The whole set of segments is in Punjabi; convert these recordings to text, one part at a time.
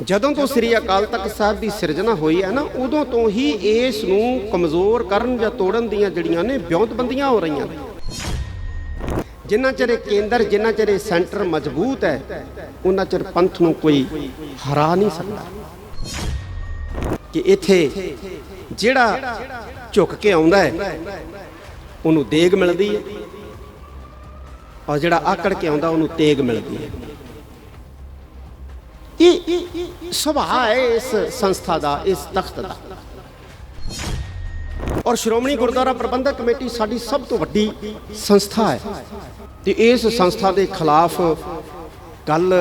ਜਦੋਂ ਤੋਂ ਸ੍ਰੀ ਅਕਾਲ ਤਖਤ ਸਾਹਿਬ ਦੀ ਸਿਰਜਣਾ ਹੋਈ ਹੈ ਨਾ, ਉਦੋਂ ਤੋਂ ਹੀ ਇਸ ਨੂੰ ਕਮਜ਼ੋਰ ਕਰਨ ਜਾਂ ਤੋੜਨ ਦੀਆਂ ਜਿਹੜੀਆਂ ਨੇ ਵਿਉਂਤਬੰਦੀਆਂ ਹੋ ਰਹੀਆਂ ਨੇ। ਜਿੰਨਾ ਚਿਰ ਕੇਂਦਰ, ਜਿੰਨਾ ਚਿਰ ਸੈਂਟਰ ਮਜ਼ਬੂਤ ਹੈ ਉਹਨਾਂ ਚਿਰ ਪੰਥ ਨੂੰ ਕੋਈ ਹਰਾ ਨਹੀਂ ਸਕਦਾ। ਕਿ ਇੱਥੇ ਜਿਹੜਾ ਝੁਕ ਕੇ ਆਉਂਦਾ ਹੈ, ਉਹਨੂੰ ਦੇਗ ਮਿਲਦੀ ਹੈ, ਔਰ ਜਿਹੜਾ ਆਕੜ ਕੇ ਆਉਂਦਾ, ਉਹਨੂੰ ਤੇਗ ਮਿਲਦੀ ਹੈ। ਇਹ ਸੁਭਾਅ ਹੈ ਇਸ ਸੰਸਥਾ ਦਾ ਇਸ ਤਖਤ ਦਾ ਔਰ ਸ਼੍ਰੋਮਣੀ ਗੁਰਦੁਆਰਾ ਪ੍ਰਬੰਧਕ ਕਮੇਟੀ ਸਾਡੀ ਸਭ ਤੋਂ ਵੱਡੀ ਸੰਸਥਾ ਹੈ ਤੇ ਇਸ ਸੰਸਥਾ ਦੇ ਖਿਲਾਫ ਗੱਲ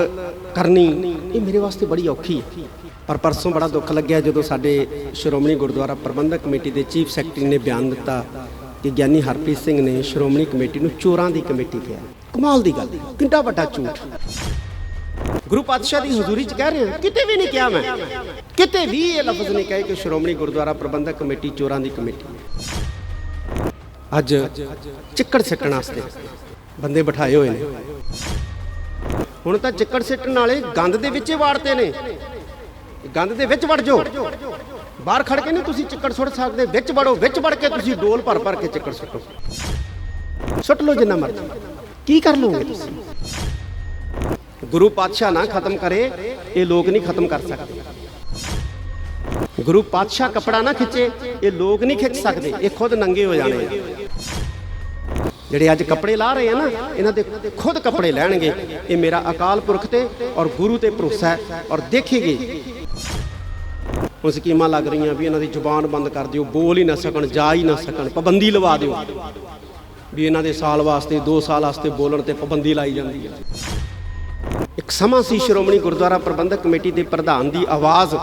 ਕਰਨੀ ਇਹ ਮੇਰੇ ਵਾਸਤੇ ਬੜੀ ਔਖੀ ਹੈ ਪਰ ਪਰਸੋਂ ਬੜਾ ਦੁੱਖ ਲੱਗਿਆ ਜਦੋਂ ਸਾਡੇ ਸ਼੍ਰੋਮਣੀ ਗੁਰਦੁਆਰਾ ਪ੍ਰਬੰਧਕ ਕਮੇਟੀ ਦੇ ਚੀਫ ਸੈਕਟਰੀ ਨੇ ਬਿਆਨ ਦਿੱਤਾ ਕਿ ਗਿਆਨੀ ਹਰਪ੍ਰੀਤ ਸਿੰਘ ਨੇ ਸ਼੍ਰੋਮਣੀ ਕਮੇਟੀ ਨੂੰ ਚੋਰਾਂ ਦੀ ਕਮੇਟੀ ਕਿਹਾ ਕਮਾਲ ਦੀ ਗੱਲ ਕਿੰਨਾ ਵੱਡਾ ਝੂਠ ਗੁਰੂ ਪਾਤਸ਼ਾਹ ਦੀ ਹਜ਼ੂਰੀ 'ਚ ਕਹਿ ਰਹੇ ਹਾਂ? ਕਿਤੇ ਵੀ ਨਹੀਂ ਕਿਹਾ ਮੈਂ। ਕਿਤੇ ਵੀ ਇਹ ਲਫ਼ਜ਼ ਨਹੀਂ ਕਹੇ ਕਿ ਸ਼੍ਰੋਮਣੀ ਗੁਰਦੁਆਰਾ ਪ੍ਰਬੰਧਕ ਕਮੇਟੀ ਚੋਰਾਂ ਦੀ ਕਮੇਟੀ। ਅੱਜ ਚਿੱਕੜ ਸਿੱਟਣ ਵਾਸਤੇ ਬੰਦੇ ਬਿਠਾਏ ਹੋਏ ਨੇ। ਹੁਣ ਤਾਂ ਚਿੱਕੜ ਸਿੱਟਣ ਵਾਲੇ ਗੰਦ ਦੇ ਵਿੱਚ ਹੀ ਵਾੜਤੇ ਨੇ। ਗੰਦ ਦੇ ਵਿੱਚ ਵੜ ਜਾਓ। ਬਾਹਰ ਖੜ ਕੇ ਨਹੀਂ ਤੁਸੀਂ ਚਿੱਕੜ ਸੁੱਟ ਸਕਦੇ। ਵਿੱਚ ਵੜੋ, ਵਿੱਚ ਵੜ ਕੇ ਤੁਸੀਂ ਡੋਲ ਭਰ ਭਰ ਕੇ ਚਿੱਕੜ ਸੁੱਟੋ। ਸੁੱਟ ਲਓ ਜਿੰਨਾ ਮਰਜ਼ੀ। ਕੀ ਕਰ ਲਓਗੇ ਤੁਸੀਂ? ਗੁਰੂ ਪਾਤਸ਼ਾਹ ਨਾ ਖਤਮ ਕਰੇ, ਇਹ ਲੋਕ ਨਹੀਂ ਖਤਮ ਕਰ ਸਕਦੇ। ਗੁਰੂ ਪਾਤਸ਼ਾਹ ਕਪੜਾ ਨਾ ਖਿੱਚੇ, ਇਹ ਲੋਕ ਨਹੀਂ ਖਿੱਚ ਸਕਦੇ, ਇਹ ਖੁਦ ਨੰਗੇ ਹੋ ਜਾਣੇ ਜਿਹੜੇ ਅੱਜ ਕੱਪੜੇ ਲਾ ਰਹੇ ਆ ਨਾ, ਇਹਨਾਂ ਦੇ ਖੁਦ ਕੱਪੜੇ ਲੈਣਗੇ। ਇਹ ਮੇਰਾ ਅਕਾਲ ਪੁਰਖ ਤੇ ਔਰ ਗੁਰੂ ਤੇ ਭਰੋਸਾ ਹੈ, ਔਰ ਦੇਖੇਗੇ। ਹੁਣ ਸਕੀਮਾਂ ਲੱਗ ਰਹੀਆਂ ਵੀ ਇਹਨਾਂ ਦੀ ਜ਼ੁਬਾਨ ਬੰਦ ਕਰ ਦਿਓ, ਬੋਲ ਹੀ ਨਾ ਸਕਣ, ਜਾ ਹੀ ਨਾ ਸਕਣ, ਪਾਬੰਦੀ ਲਵਾ ਦਿਓ। ਵੀ ਇਹਨਾਂ ਦੇ ਸਾਲ ਵਾਸਤੇ 2 ਸਾਲ ਵਾਸਤੇ ਬੋਲਣ ਤੇ ਪਾਬੰਦੀ ਲਾਈ ਜਾਂਦੀ ਹੈ ਇੱਕ ਸਮਾਂ ਸੀ ਸ਼੍ਰੋਮਣੀ ਗੁਰਦੁਆਰਾ ਪ੍ਰਬੰਧਕ ਕਮੇਟੀ ਦੇ ਪ੍ਰਧਾਨ ਦੀ ਆਵਾਜ਼।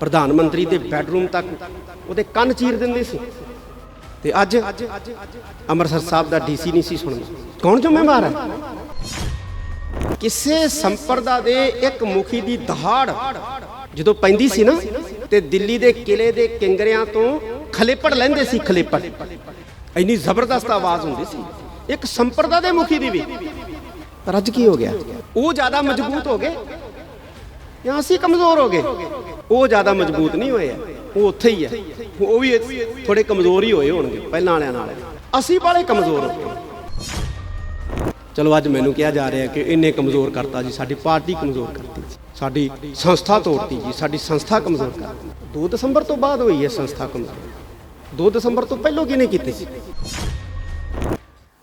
ਪ੍ਰਧਾਨ ਮੰਤਰੀ ਦੇ ਬੈੱਡਰੂਮ ਤੱਕ ਉਹਦੇ ਕੰਨ ਚੀਰ ਦਿੰਦੇ ਸੀ। ਤੇ ਅੱਜ ਅੰਮ੍ਰਿਤਸਰ ਸਾਹਿਬ ਦਾ ਡੀਸੀ ਨਹੀਂ ਸੀ ਸੁਣਦਾ। ਕੌਣ ਜ਼ਿੰਮੇਵਾਰ ਹੈ? ਕਿਸੇ ਸੰਪਰਦਾ ਦੇ ਇੱਕ ਮੁਖੀ ਦੀ ਦਹਾੜ ਜਦੋਂ ਪੈਂਦੀ ਸੀ ਨਾ, ਤੇ ਦਿੱਲੀ ਦੇ ਕਿਲੇ ਦੇ ਕਿੰਗਰਿਆਂ ਤੋਂ ਖਲੇਪੜ ਲੈਂਦੇ ਸੀ ਖਲੇਪੜ। ਇੰਨੀ ਜ਼ਬਰਦਸਤ ਆਵਾਜ਼ ਹੁੰਦੀ ਸੀ। ਇੱਕ ਸੰਪਰਦਾ ਦੇ ਮੁਖੀ ਦੀ ਵੀ। ਪਰ ਅੱਜ ਕੀ ਹੋ ਗਿਆ? ਉਹ ਜ਼ਿਆਦਾ ਮਜ਼ਬੂਤ ਹੋ ਗਏ। ਜਾਂ ਅਸੀਂ ਕਮਜ਼ੋਰ ਹੋ ਗਏ। ਉਹ ਜ਼ਿਆਦਾ ਮਜ਼ਬੂਤ ਨਹੀਂ ਹੋਏ ਉਹ ਉੱਥੇ ਹੀ ਹੈ ਉਹ ਵੀ ਥੋੜੇ ਕਮਜ਼ੋਰ ਹੀ ਹੋਏ ਹੋਣਗੇ, ਪਹਿਲਾਂ ਵਾਲਿਆਂ ਨਾਲ। ਅਸੀਂ ਬਾਲੇ ਕਮਜ਼ੋਰ ਹੋ ਗਏ। ਚਲੋ, ਅੱਜ ਮੈਨੂੰ ਕਿਹਾ ਜਾ ਰਿਹਾ ਕਿ ਇੰਨੇ ਕਮਜ਼ੋਰ ਕਰਤਾ ਜੀ, ਸਾਡੀ ਪਾਰਟੀ ਕਮਜ਼ੋਰ ਕਰਤੀ ਜੀ। ਸਾਡੀ ਸੰਸਥਾ ਤੋੜਤੀ ਜੀ, ਸਾਡੀ ਸੰਸਥਾ ਕਮਜ਼ੋਰ ਕਰਤੀ 2 ਦਸੰਬਰ ਤੋਂ ਬਾਅਦ ਹੋਈ ਹੈ ਸੰਸਥਾ ਕਮਜ਼ੋਰ। 2 ਦਸੰਬਰ ਤੋਂ ਪਹਿਲਾਂ ਕਿਹਨੇ ਕੀਤੀ ਸੀ?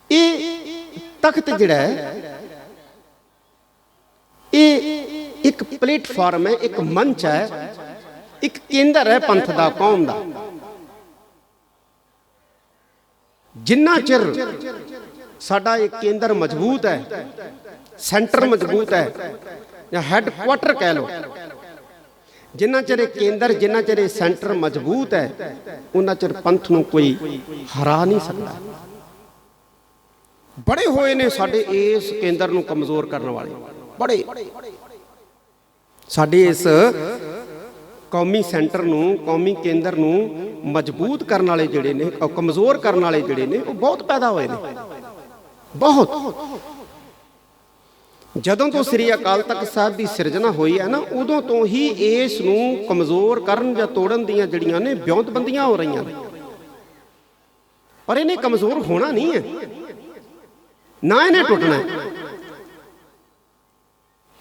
ਇਹ ਤਖਤ ਜਿਹੜਾ ਹੈ ਇਹ ਇੱਕ ਪਲੇਟਫਾਰਮ ਹੈ, ਇੱਕ ਮੰਚ ਹੈ, ਇੱਕ ਕੇਂਦਰ ਹੈ ਪੰਥ ਦਾ, ਕੌਮ ਦਾ। ਜਿੰਨਾ ਚਿਰ ਸਾਡਾ ਇਹ ਕੇਂਦਰ ਮਜ਼ਬੂਤ ਹੈ, ਸੈਂਟਰ ਮਜ਼ਬੂਤ ਹੈ, ਜਾਂ ਹੈੱਡਕੁਆਟਰ ਕਹਿ ਲਓ, ਜਿੰਨਾ ਚਿਰ ਇਹ ਕੇਂਦਰ, ਜਿੰਨਾ ਚਿਰ ਇਹ ਸੈਂਟਰ ਮਜ਼ਬੂਤ ਹੈ, ਉਹਨਾਂ ਚਿਰ ਪੰਥ ਨੂੰ ਕੋਈ ਹਰਾ ਨਹੀਂ ਸਕਦਾ। ਬੜੇ ਹੋਏ ਨੇ ਸਾਡੇ ਇਸ ਕੇਂਦਰ ਨੂੰ ਕਮਜ਼ੋਰ ਕਰਨ ਵਾਲੇ। ਬੜੇ ਸਾਡੇ ਇਸ ਕੌਮੀ ਸੈਂਟਰ ਨੂੰ, ਕੌਮੀ ਕੇਂਦਰ ਨੂੰ ਮਜ਼ਬੂਤ ਕਰਨ ਵਾਲੇ ਜਿਹੜੇ ਨੇ ਕਮਜ਼ੋਰ ਕਰਨ ਵਾਲੇ ਜਿਹੜੇ ਨੇ, ਉਹ ਬਹੁਤ ਪੈਦਾ ਹੋਏ ਨੇ। ਬਹੁਤ। ਜਦੋਂ ਤੋਂ ਸ੍ਰੀ ਅਕਾਲ ਤਖਤ ਸਾਹਿਬ ਦੀ ਸਿਰਜਣਾ ਹੋਈ ਹੈ ਨਾ, ਉਦੋਂ ਤੋਂ ਹੀ ਇਸ ਨੂੰ ਕਮਜ਼ੋਰ ਕਰਨ ਜਾਂ ਤੋੜਨ ਦੀਆਂ ਜਿਹੜੀਆਂ ਨੇ ਵਿਉਂਤਬੰਦੀਆਂ ਹੋ ਰਹੀਆਂ ਨੇ। ਪਰ ਇਹਨੇ ਕਮਜ਼ੋਰ ਹੋਣਾ ਨਹੀਂ ਹੈ। ਨਾ ਇਹਨੇ ਟੁੱਟਣਾ ਹੈ।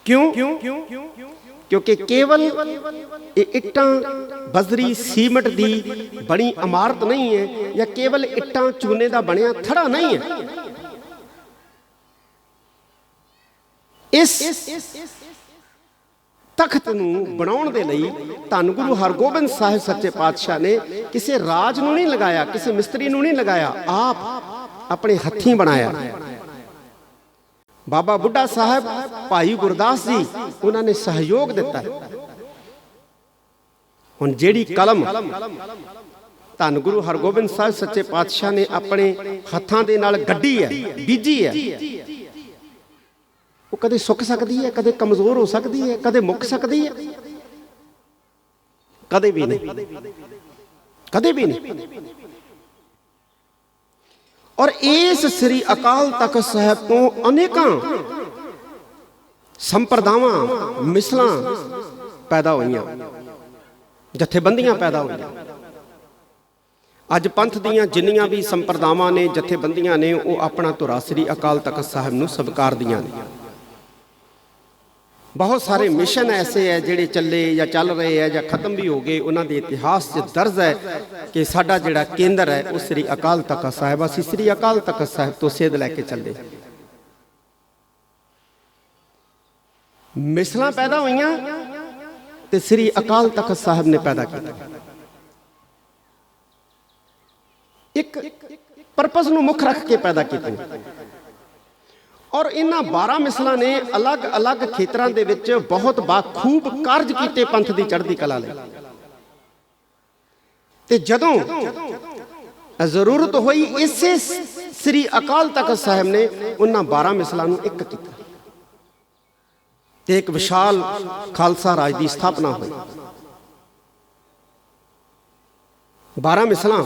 ਕਿਉਂ? ਕਿਉਂਕਿ ਕੇਵਲ ਇਹ ਇੱਟਾਂ ਬਜ਼ਰੀ ਸੀਮਟ ਦੀ ਬਣੀ ਇਮਾਰਤ ਨਹੀਂ ਹੈ ਜਾਂ ਕੇਵਲ ਇੱਟਾਂ ਚੂਨੇ ਦਾ ਬਣਿਆ ਥੜਾ ਨਹੀਂ ਹੈ। ਇਸ ਤਖਤ ਨੂੰ ਬਣਾਉਣ ਦੇ ਲਈ ਧੰਨ ਗੁਰੂ ਹਰਗੋਬਿੰਦ ਸਾਹਿਬ ਸੱਚੇ ਪਾਤਸ਼ਾਹ ਨੇ ਕਿਸੇ ਰਾਜ ਨੂੰ ਨਹੀਂ ਲਗਾਇਆ ਕਿਸੇ ਮਿਸਤਰੀ ਨੂੰ ਨਹੀਂ ਲਗਾਇਆ ਆਪ ਆਪਣੇ ਹੱਥੀਂ ਬਣਾਇਆ। ਬਾਬਾ ਬੁੱਢਾ ਸਾਹਿਬ, ਭਾਈ ਗੁਰਦਾਸ ਜੀ, ਉਹਨਾਂ ਨੇ ਸਹਿਯੋਗ ਦਿੱਤਾ ਹੁਣ ਜਿਹੜੀ ਕਲਮ ਧੰਨ ਗੁਰੂ ਹਰਗੋਬਿੰਦ ਸਾਹਿਬ ਸੱਚੇ ਪਾਤਸ਼ਾਹ ਨੇ ਆਪਣੇ ਹੱਥਾਂ ਦੇ ਨਾਲ ਗੱਡੀ ਹੈ, ਬੀਜੀ ਹੈ, ਉਹ ਕਦੇ ਸੁੱਕ ਸਕਦੀ ਹੈ, ਕਦੇ ਕਮਜ਼ੋਰ ਹੋ ਸਕਦੀ ਹੈ, ਕਦੇ ਮੁੱਕ ਸਕਦੀ ਹੈ। ਕਦੇ ਵੀ ਨਹੀਂ। ਕਦੇ ਵੀ ਨਹੀਂ। ਔਰ ਇਸ ਸ੍ਰੀ ਅਕਾਲ ਤਖਤ ਸਾਹਿਬ ਤੋਂ ਅਨੇਕਾਂ ਸੰਪਰਦਾਵਾਂ, ਮਿਸਲਾਂ ਪੈਦਾ ਹੋਈਆਂ। ਜਥੇਬੰਦੀਆਂ ਪੈਦਾ ਹੋਈਆਂ। ਅੱਜ ਪੰਥ ਦੀਆਂ ਜਿੰਨੀਆਂ ਵੀ ਸੰਪਰਦਾਵਾਂ ਨੇ, ਜਥੇਬੰਦੀਆਂ ਨੇ, ਉਹ ਆਪਣਾ ਧੁਰਾ ਸ੍ਰੀ ਅਕਾਲ ਤਖਤ ਸਾਹਿਬ ਨੂੰ ਸਵੀਕਾਰਦੀਆਂ ਨੇ। ਬਹੁਤ ਸਾਰੇ ਮਿਸ਼ਨ ਐਸੇ ਹੈ ਜਿਹੜੇ ਚੱਲੇ ਜਾਂ ਚੱਲ ਰਹੇ ਹੈ ਜਾਂ ਖਤਮ ਵੀ ਹੋ ਗਏ, ਉਹਨਾਂ ਦੇ ਇਤਿਹਾਸ 'ਚ ਦਰਜ ਹੈ ਕਿ ਸਾਡਾ ਜਿਹੜਾ ਕੇਂਦਰ ਹੈ, ਉਹ ਸ੍ਰੀ ਅਕਾਲ ਤਖਤ ਸਾਹਿਬ ਅਸੀਂ ਸ੍ਰੀ ਅਕਾਲ ਤਖਤ ਸਾਹਿਬ ਤੋਂ ਸੇਧ ਲੈ ਕੇ ਚੱਲੇ। ਮਿਸਲਾਂ ਪੈਦਾ ਹੋਈਆਂ ਤੇ ਸ੍ਰੀ ਅਕਾਲ ਤਖਤ ਸਾਹਿਬ ਨੇ ਪੈਦਾ ਕੀਤਾ। ਇੱਕ ਪਰਪਸ ਨੂੰ ਮੁੱਖ ਰੱਖ ਕੇ ਪੈਦਾ ਕੀਤੀਆਂ। ਔਰ ਇਹਨਾਂ 12 ਮਿਸਲਾਂ ਨੇ ਅਲੱਗ-ਅਲੱਗ ਖੇਤਰਾਂ ਦੇ ਵਿੱਚ ਬਹੁਤ ਬਾਖੂਬ ਕਾਰਜ ਕੀਤੇ ਪੰਥ ਦੀ ਚੜ੍ਹਦੀ ਕਲਾ ਲਈ। ਤੇ ਜਦੋਂ ਜ਼ਰੂਰਤ ਹੋਈ, ਇਸੇ ਸ੍ਰੀ ਅਕਾਲ ਤਖਤ ਸਾਹਿਬ ਨੇ ਉਹਨਾਂ 12 ਮਿਸਲਾਂ ਨੂੰ ਇੱਕ ਕੀਤਾ। ਤੇ ਇੱਕ ਵਿਸ਼ਾਲ ਖਾਲਸਾ ਰਾਜ ਦੀ ਸਥਾਪਨਾ ਹੋਈ। 12 ਮਿਸਲਾਂ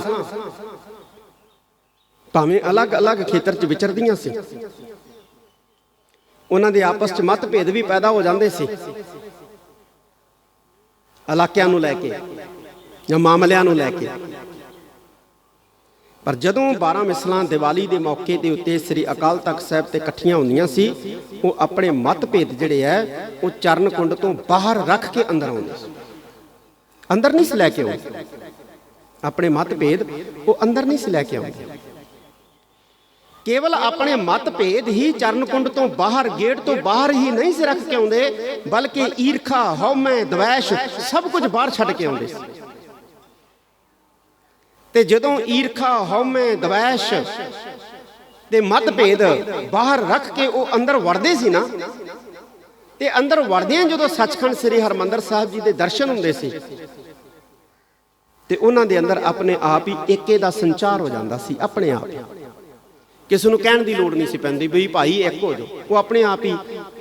ਭਾਵੇਂ ਅਲੱਗ-ਅਲੱਗ ਖੇਤਰ 'ਚ ਵਿਚਰਦੀਆਂ ਸੀ। ਉਹਨਾਂ ਦੇ ਆਪਸ 'ਚ ਮਤਭੇਦ ਵੀ ਪੈਦਾ ਹੋ ਜਾਂਦੇ ਸੀ। ਇਲਾਕਿਆਂ ਨੂੰ ਲੈ ਕੇ ਜਾਂ ਮਾਮਲਿਆਂ ਨੂੰ ਲੈ ਕੇ। ਪਰ ਜਦੋਂ 12 ਮਿਸਲਾਂ ਦੀਵਾਲੀ ਦੇ ਮੌਕੇ ਦੇ ਉੱਤੇ ਸ੍ਰੀ ਅਕਾਲ ਤਖਤ ਸਾਹਿਬ ਤੇ ਇਕੱਠੀਆਂ ਹੁੰਦੀਆਂ ਸੀ, ਉਹ ਆਪਣੇ ਮਤਭੇਦ ਜਿਹੜੇ ਐ, ਉਹ ਚਰਨ ਕੁੰਡ ਤੋਂ ਬਾਹਰ ਰੱਖ ਕੇ ਅੰਦਰ ਆਉਂਦੇ ਸੀ। ਅੰਦਰ ਨਹੀਂ ਸੀ ਲੈ ਕੇ ਆਉਂਦੇ। ਆਪਣੇ ਮਤਭੇਦ ਉਹ ਅੰਦਰ ਨਹੀਂ ਸੀ ਲੈ ਕੇ ਆਉਂਦੇ। ਕੇਵਲ ਆਪਣੇ ਮਤਭੇਦ ਹੀ ਚਰਨਕੁੰਡ ਤੋਂ ਬਾਹਰ, ਗੇਟ ਤੋਂ ਬਾਹਰ ਹੀ ਨਹੀਂ ਸੀ ਰੱਖ ਕੇ ਆਉਂਦੇ, ਬਲਕਿ ਈਰਖਾ, ਹਉਮੈ, ਦਵੈਸ਼, ਸਭ ਕੁਝ ਬਾਹਰ ਛੱਡ ਕੇ ਆਉਂਦੇ ਸੀ। ਤੇ ਜਦੋਂ ਈਰਖਾ, ਹਉਮੈ, ਦਵੈਸ਼ ਤੇ ਮਤਭੇਦ ਬਾਹਰ ਰੱਖ ਕੇ ਉਹ ਅੰਦਰ ਵੜਦੇ ਸੀ ਨਾ, ਤੇ ਅੰਦਰ ਵੜਦਿਆਂ ਜਦੋਂ ਸੱਚਖੰਡ ਸ੍ਰੀ ਹਰਮੰਦਰ ਸਾਹਿਬ ਜੀ ਦੇ ਦਰਸ਼ਨ ਹੁੰਦੇ ਸੀ, ਤੇ ਉਹਨਾਂ ਦੇ ਅੰਦਰ ਆਪਣੇ ਆਪ ਹੀ ਏਕੇ ਦਾ ਸੰਚਾਰ ਹੋ ਜਾਂਦਾ ਸੀ, ਆਪਣੇ ਆਪ ਕਿਸੇ ਨੂੰ ਕਹਿਣ ਦੀ ਲੋੜ ਨਹੀਂ ਸੀ ਪੈਂਦੀ ਬਈ ਭਾਈ ਇੱਕ ਹੋ ਜਾਓ। ਉਹ ਆਪਣੇ ਆਪ ਹੀ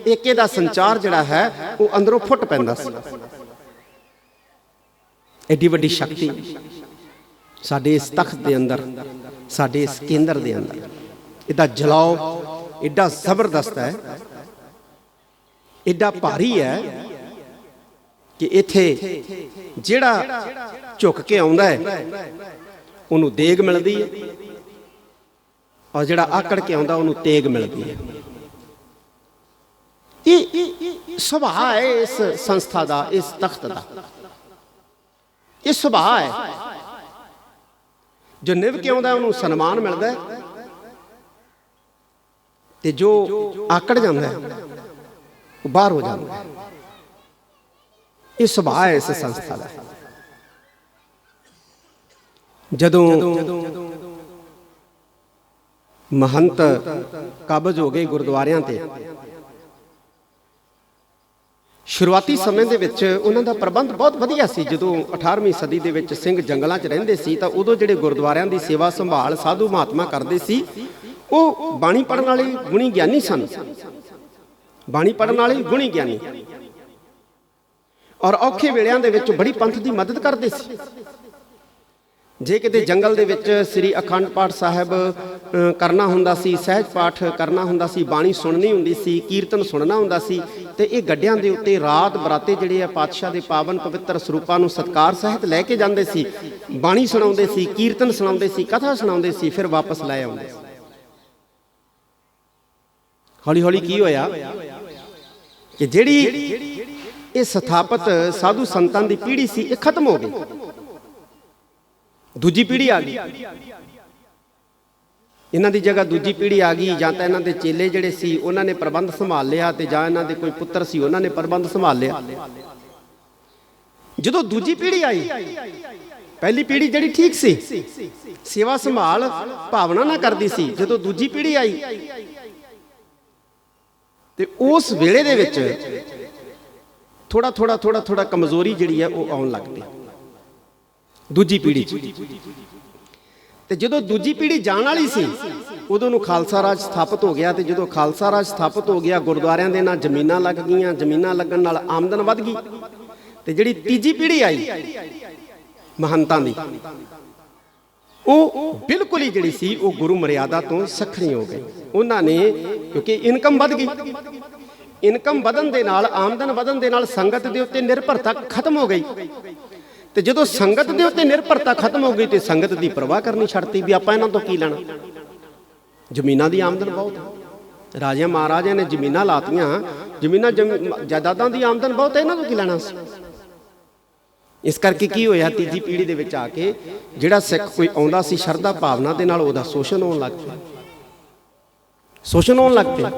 ਏਕੇ ਦਾ ਸੰਚਾਰ ਜਿਹੜਾ ਹੈ, ਉਹ ਅੰਦਰੋਂ ਫੁੱਟ ਪੈਂਦਾ ਸੀ। ਐਡੀ ਵੱਡੀ ਸ਼ਕਤੀ ਸਾਡੇ ਇਸ ਤਖਤ ਦੇ ਅੰਦਰ, ਸਾਡੇ ਇਸ ਕੇਂਦਰ ਦੇ ਅੰਦਰ। ਇਹਦਾ ਜਲਾਓ ਐਡਾ ਜ਼ਬਰਦਸਤ ਹੈ, ਐਡਾ ਭਾਰੀ ਹੈ ਕਿ ਇੱਥੇ ਜਿਹੜਾ ਝੁੱਕ ਕੇ ਆਉਂਦਾ ਹੈ, ਉਹਨੂੰ ਦੇਗ ਮਿਲਦੀ ਹੈ। ਔਰ ਜਿਹੜਾ ਆਕੜ ਕੇ ਆਉਂਦਾ, ਉਹਨੂੰ ਤੇਗ ਮਿਲਦੀ ਹੈ। ਇਹ ਸੁਭਾਅ ਹੈ ਇਸ ਸੰਸਥਾ ਦਾ, ਇਸ ਤਖਤ ਦਾ। ਇਹ ਸੁਭਾਅ ਹੈ। ਜੋ ਨਿਭ ਕੇ ਆਉਂਦਾ, ਉਹਨੂੰ ਸਨਮਾਨ ਮਿਲਦਾ ਹੈ। ਤੇ ਜੋ ਆਕੜ ਜਾਂਦਾ ਹੈ, ਉਹ ਬਾਹਰ ਹੋ ਜਾਂਦਾ ਹੈ। ਇਹ ਸੁਭਾਅ ਹੈ ਇਸ ਸੰਸਥਾ ਦਾ। ਜਦੋਂ ਮਹੰਤ ਕਬਜ਼ ਹੋ ਗਏ ਗੁਰਦੁਆਰਿਆਂ ਤੇ। ਸ਼ੁਰੂਆਤੀ ਸਮੇਂ ਦੇ ਵਿੱਚ ਉਹਨਾਂ ਦਾ ਪ੍ਰਬੰਧ ਬਹੁਤ ਵਧੀਆ ਸੀ। ਜਦੋਂ 18ਵੀਂ ਸਦੀ ਦੇ ਵਿੱਚ ਸਿੰਘ ਜੰਗਲਾਂ 'ਚ ਰਹਿੰਦੇ ਸੀ ਤਾਂ ਉਦੋਂ ਜਿਹੜੇ ਗੁਰਦੁਆਰਿਆਂ ਦੀ ਸੇਵਾ ਸੰਭਾਲ ਸਾਧੂ ਮਹਾਤਮਾ ਕਰਦੇ ਸੀ, ਉਹ ਬਾਣੀ ਪੜਨ ਵਾਲੇ ਗੁਣੀ ਗਿਆਨੀ ਸਨ। ਬਾਣੀ ਪੜਨ ਵਾਲੇ ਗੁਣੀ ਗਿਆਨੀ। ਔਰ ਔਖੇ ਵੇਲਿਆਂ ਦੇ ਵਿੱਚ ਬੜੀ ਪੰਥ ਦੀ ਮਦਦ ਕਰਦੇ ਸੀ। ਜੇ ਕਿਤੇ ਜੰਗਲ ਦੇ ਵਿੱਚ ਸ੍ਰੀ ਅਖੰਡ ਪਾਠ ਸਾਹਿਬ ਕਰਨਾ ਹੁੰਦਾ ਸੀ, ਸਹਿਜ ਪਾਠ ਕਰਨਾ ਹੁੰਦਾ ਸੀ, ਬਾਣੀ ਸੁਣਨੀ ਹੁੰਦੀ ਸੀ, ਕੀਰਤਨ ਸੁਣਨਾ ਹੁੰਦਾ ਸੀ, ਤੇ ਇਹ ਗੱਡਿਆਂ ਦੇ ਉੱਤੇ ਰਾਤ ਬਰਾਤੇ ਜਿਹੜੇ ਆ ਪਾਤਸ਼ਾਹ ਦੇ ਪਾਵਨ ਪਵਿੱਤਰ ਸਰੂਪਾਂ ਨੂੰ ਸਤਕਾਰ ਸਹਿਤ ਲੈ ਕੇ ਜਾਂਦੇ ਸੀ, ਬਾਣੀ ਸੁਣਾਉਂਦੇ ਸੀ, ਕੀਰਤਨ ਸੁਣਾਉਂਦੇ ਸੀ, ਕਥਾ ਸੁਣਾਉਂਦੇ ਸੀ, ਫਿਰ ਵਾਪਸ ਲੈ ਆਉਂਦੇ ਸੀ। ਹੌਲੀ ਹੌਲੀ ਕੀ ਹੋਇਆ? ਕਿ ਜਿਹੜੀ ਇਹ ਸਥਾਪਤ ਸਾਧੂ ਸੰਤਾਂ ਦੀ ਪੀੜ੍ਹੀ ਸੀ, ਇਹ ਖਤਮ ਹੋ ਗਈ। ਦੂਜੀ ਪੀੜ੍ਹੀ ਆ ਗਈ। ਇਹਨਾਂ ਦੀ ਜਗ੍ਹਾ ਦੂਜੀ ਪੀੜ੍ਹੀ ਆ ਗਈ, ਜਾਂ ਤਾਂ ਇਹਨਾਂ ਦੇ ਚੇਲੇ ਜਿਹੜੇ ਸੀ, ਉਹਨਾਂ ਨੇ ਪ੍ਰਬੰਧ ਸੰਭਾਲ ਲਿਆ ਤੇ ਜਾਂ ਇਹਨਾਂ ਦੇ ਕੋਈ ਪੁੱਤਰ ਸੀ, ਉਹਨਾਂ ਨੇ ਪ੍ਰਬੰਧ ਸੰਭਾਲ ਲਿਆ। ਜਦੋਂ ਦੂਜੀ ਪੀੜ੍ਹੀ ਆਈ, ਪਹਿਲੀ ਪੀੜ੍ਹੀ ਜਿਹੜੀ ਠੀਕ ਸੀ, ਸੇਵਾ ਸੰਭਾਲ ਭਾਵਨਾ ਨਾ ਕਰਦੀ ਸੀ, ਜਦੋਂ ਦੂਜੀ ਪੀੜ੍ਹੀ ਆਈ, ਤੇ ਉਸ ਵੇਲੇ ਦੇ ਵਿੱਚ ਥੋੜਾ ਥੋੜਾ ਥੋੜਾ ਥੋੜਾ ਕਮਜ਼ੋਰੀ ਜਿਹੜੀ ਹੈ ਉਹ ਆਉਣ ਲੱਗ ਪਈ। ਦੂਜੀ ਪੀੜ੍ਹੀ ਚ। ਤੇ ਜਦੋਂ ਦੂਜੀ ਪੀੜ੍ਹੀ ਜਾਣ ਵਾਲੀ ਸੀ, ਉਦੋਂ ਨੂੰ ਖਾਲਸਾ ਰਾਜ ਸਥਾਪਿਤ ਹੋ ਗਿਆ ਤੇ ਜਦੋਂ ਖਾਲਸਾ ਰਾਜ ਸਥਾਪਿਤ ਹੋ ਗਿਆ, ਗੁਰਦੁਆਰਿਆਂ ਦੇ ਨਾਲ ਜ਼ਮੀਨਾਂ ਲੱਗ ਗਈਆਂ, ਜ਼ਮੀਨਾਂ ਲੱਗਣ ਨਾਲ ਆਮਦਨ ਵੱਧ ਗਈ। ਤੇ ਜਿਹੜੀ ਤੀਜੀ ਪੀੜ੍ਹੀ ਆਈ, ਮਹੰਤਾਂ ਦੀ, ਉਹ ਬਿਲਕੁਲ ਹੀ ਜਿਹੜੀ ਸੀ, ਉਹ ਗੁਰੂ ਮਰਿਆਦਾ ਤੋਂ ਸਖਣੀ ਹੋ ਗਈ। ਉਹਨਾਂ ਨੇ, ਕਿਉਂਕਿ ਇਨਕਮ ਵੱਧ ਗਈ। ਇਨਕਮ ਵਧਣ ਦੇ ਨਾਲ, ਆਮਦਨ ਵਧਣ ਦੇ ਨਾਲ ਸੰਗਤ ਦੇ ਉੱਤੇ ਨਿਰਭਰਤਾ ਖਤਮ ਹੋ ਗਈ। ਤੇ ਜਦੋਂ ਸੰਗਤ ਦੇ ਉੱਤੇ ਨਿਰਭਰਤਾ ਖਤਮ ਹੋ ਗਈ ਤੇ ਸੰਗਤ ਦੀ ਪਰਵਾਹ ਕਰਨੀ ਛੱਡਤੀ ਵੀ ਆਪਾਂ ਇਹਨਾਂ ਤੋਂ ਕੀ ਲੈਣਾ? ਜ਼ਮੀਨਾਂ ਦੀ ਆਮਦਨ ਬਹੁਤ ਰਾਜਿਆਂ ਮਹਾਰਾਜਿਆਂ ਨੇ ਜ਼ਮੀਨਾਂ ਲਾਤੀਆਂ, ਜ਼ਮੀਨਾਂ ਜਾਇਦਾਦਾਂ ਦੀ ਆਮਦਨ ਬਹੁਤ ਇਹਨਾਂ ਤੋਂ ਕੀ ਲੈਣਾ ਸੀ ਇਸ ਕਰਕੇ ਕੀ ਹੋਇਆ ਤੀਜੀ ਪੀੜ੍ਹੀ ਦੇ ਵਿੱਚ ਆ ਕੇ ਜਿਹੜਾ ਸਿੱਖ ਕੋਈ ਆਉਂਦਾ ਸੀ, ਸ਼ਰਧਾ ਭਾਵਨਾ ਦੇ ਨਾਲ ਉਹਦਾ ਸ਼ੋਸ਼ਣ ਹੋਣ ਲੱਗ ਪਿਆ। ਸ਼ੋਸ਼ਣ ਹੋਣ ਲੱਗ ਪਿਆ।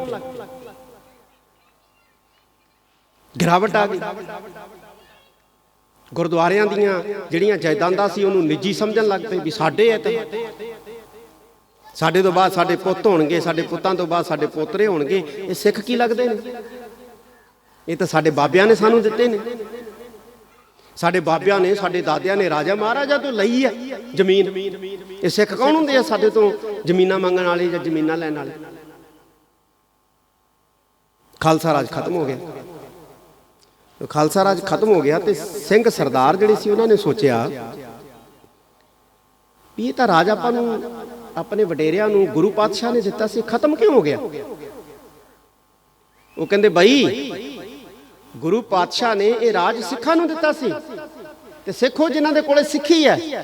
ਗਿਰਾਵਟ ਆ ਗਈ। ਗੁਰਦੁਆਰਿਆਂ ਦੀਆਂ ਜਿਹੜੀਆਂ ਜਾਇਦਾਦਾਂ ਸੀ, ਉਹਨੂੰ ਨਿੱਜੀ ਸਮਝਣ ਲੱਗ ਪਏ ਵੀ ਸਾਡੇ ਹੈ ਤਾਂ ਸਾਡੇ ਤੋਂ ਬਾਅਦ ਸਾਡੇ ਪੁੱਤ ਹੋਣਗੇ, ਸਾਡੇ ਪੁੱਤਾਂ ਤੋਂ ਬਾਅਦ ਸਾਡੇ ਪੋਤਰੇ ਹੋਣਗੇ। ਇਹ ਸਿੱਖ ਕੀ ਲੱਗਦੇ ਨੇ? ਇਹ ਤਾਂ ਸਾਡੇ ਬਾਬਿਆਂ ਨੇ ਸਾਨੂੰ ਦਿੱਤੇ ਨੇ। ਸਾਡੇ ਬਾਬਿਆਂ ਨੇ, ਸਾਡੇ ਦਾਦਿਆਂ ਨੇ ਰਾਜਾ ਮਹਾਰਾਜਾ ਤੋਂ ਲਈ ਹੈ ਜ਼ਮੀਨ। ਇਹ ਸਿੱਖ ਕੌਣ ਹੁੰਦੇ ਆ ਸਾਡੇ ਤੋਂ? ਜ਼ਮੀਨਾਂ ਮੰਗਣ ਵਾਲੇ ਜਾਂ ਜ਼ਮੀਨਾਂ ਲੈਣ ਵਾਲੇ? ਖਾਲਸਾ ਰਾਜ ਖਤਮ ਹੋ ਗਿਆ। ਖਾਲਸਾ ਰਾਜ ਖਤਮ ਹੋ ਗਿਆ ਤੇ ਸਿੰਘ ਸਰਦਾਰ ਜਿਹੜੇ ਸੀ ਉਹਨਾਂ ਨੇ ਸੋਚਿਆ ਵੀ ਇਹ ਤਾਂ ਰਾਜ ਆਪਾਂ ਨੂੰ ਆਪਣੇ ਵਡੇਰਿਆਂ ਨੂੰ ਗੁਰੂ ਪਾਤਸ਼ਾਹ ਨੇ ਦਿੱਤਾ ਸੀ, ਖਤਮ ਕਿਉਂ ਹੋ ਗਿਆ? ਉਹ ਕਹਿੰਦੇ, ਬਾਈ, ਗੁਰੂ ਪਾਤਸ਼ਾਹ ਨੇ ਇਹ ਰਾਜ ਸਿੱਖਾਂ ਨੂੰ ਦਿੱਤਾ ਸੀ ਤੇ ਸਿੱਖੋ ਜਿਨ੍ਹਾਂ ਦੇ ਕੋਲੇ ਸਿੱਖੀ ਹੈ।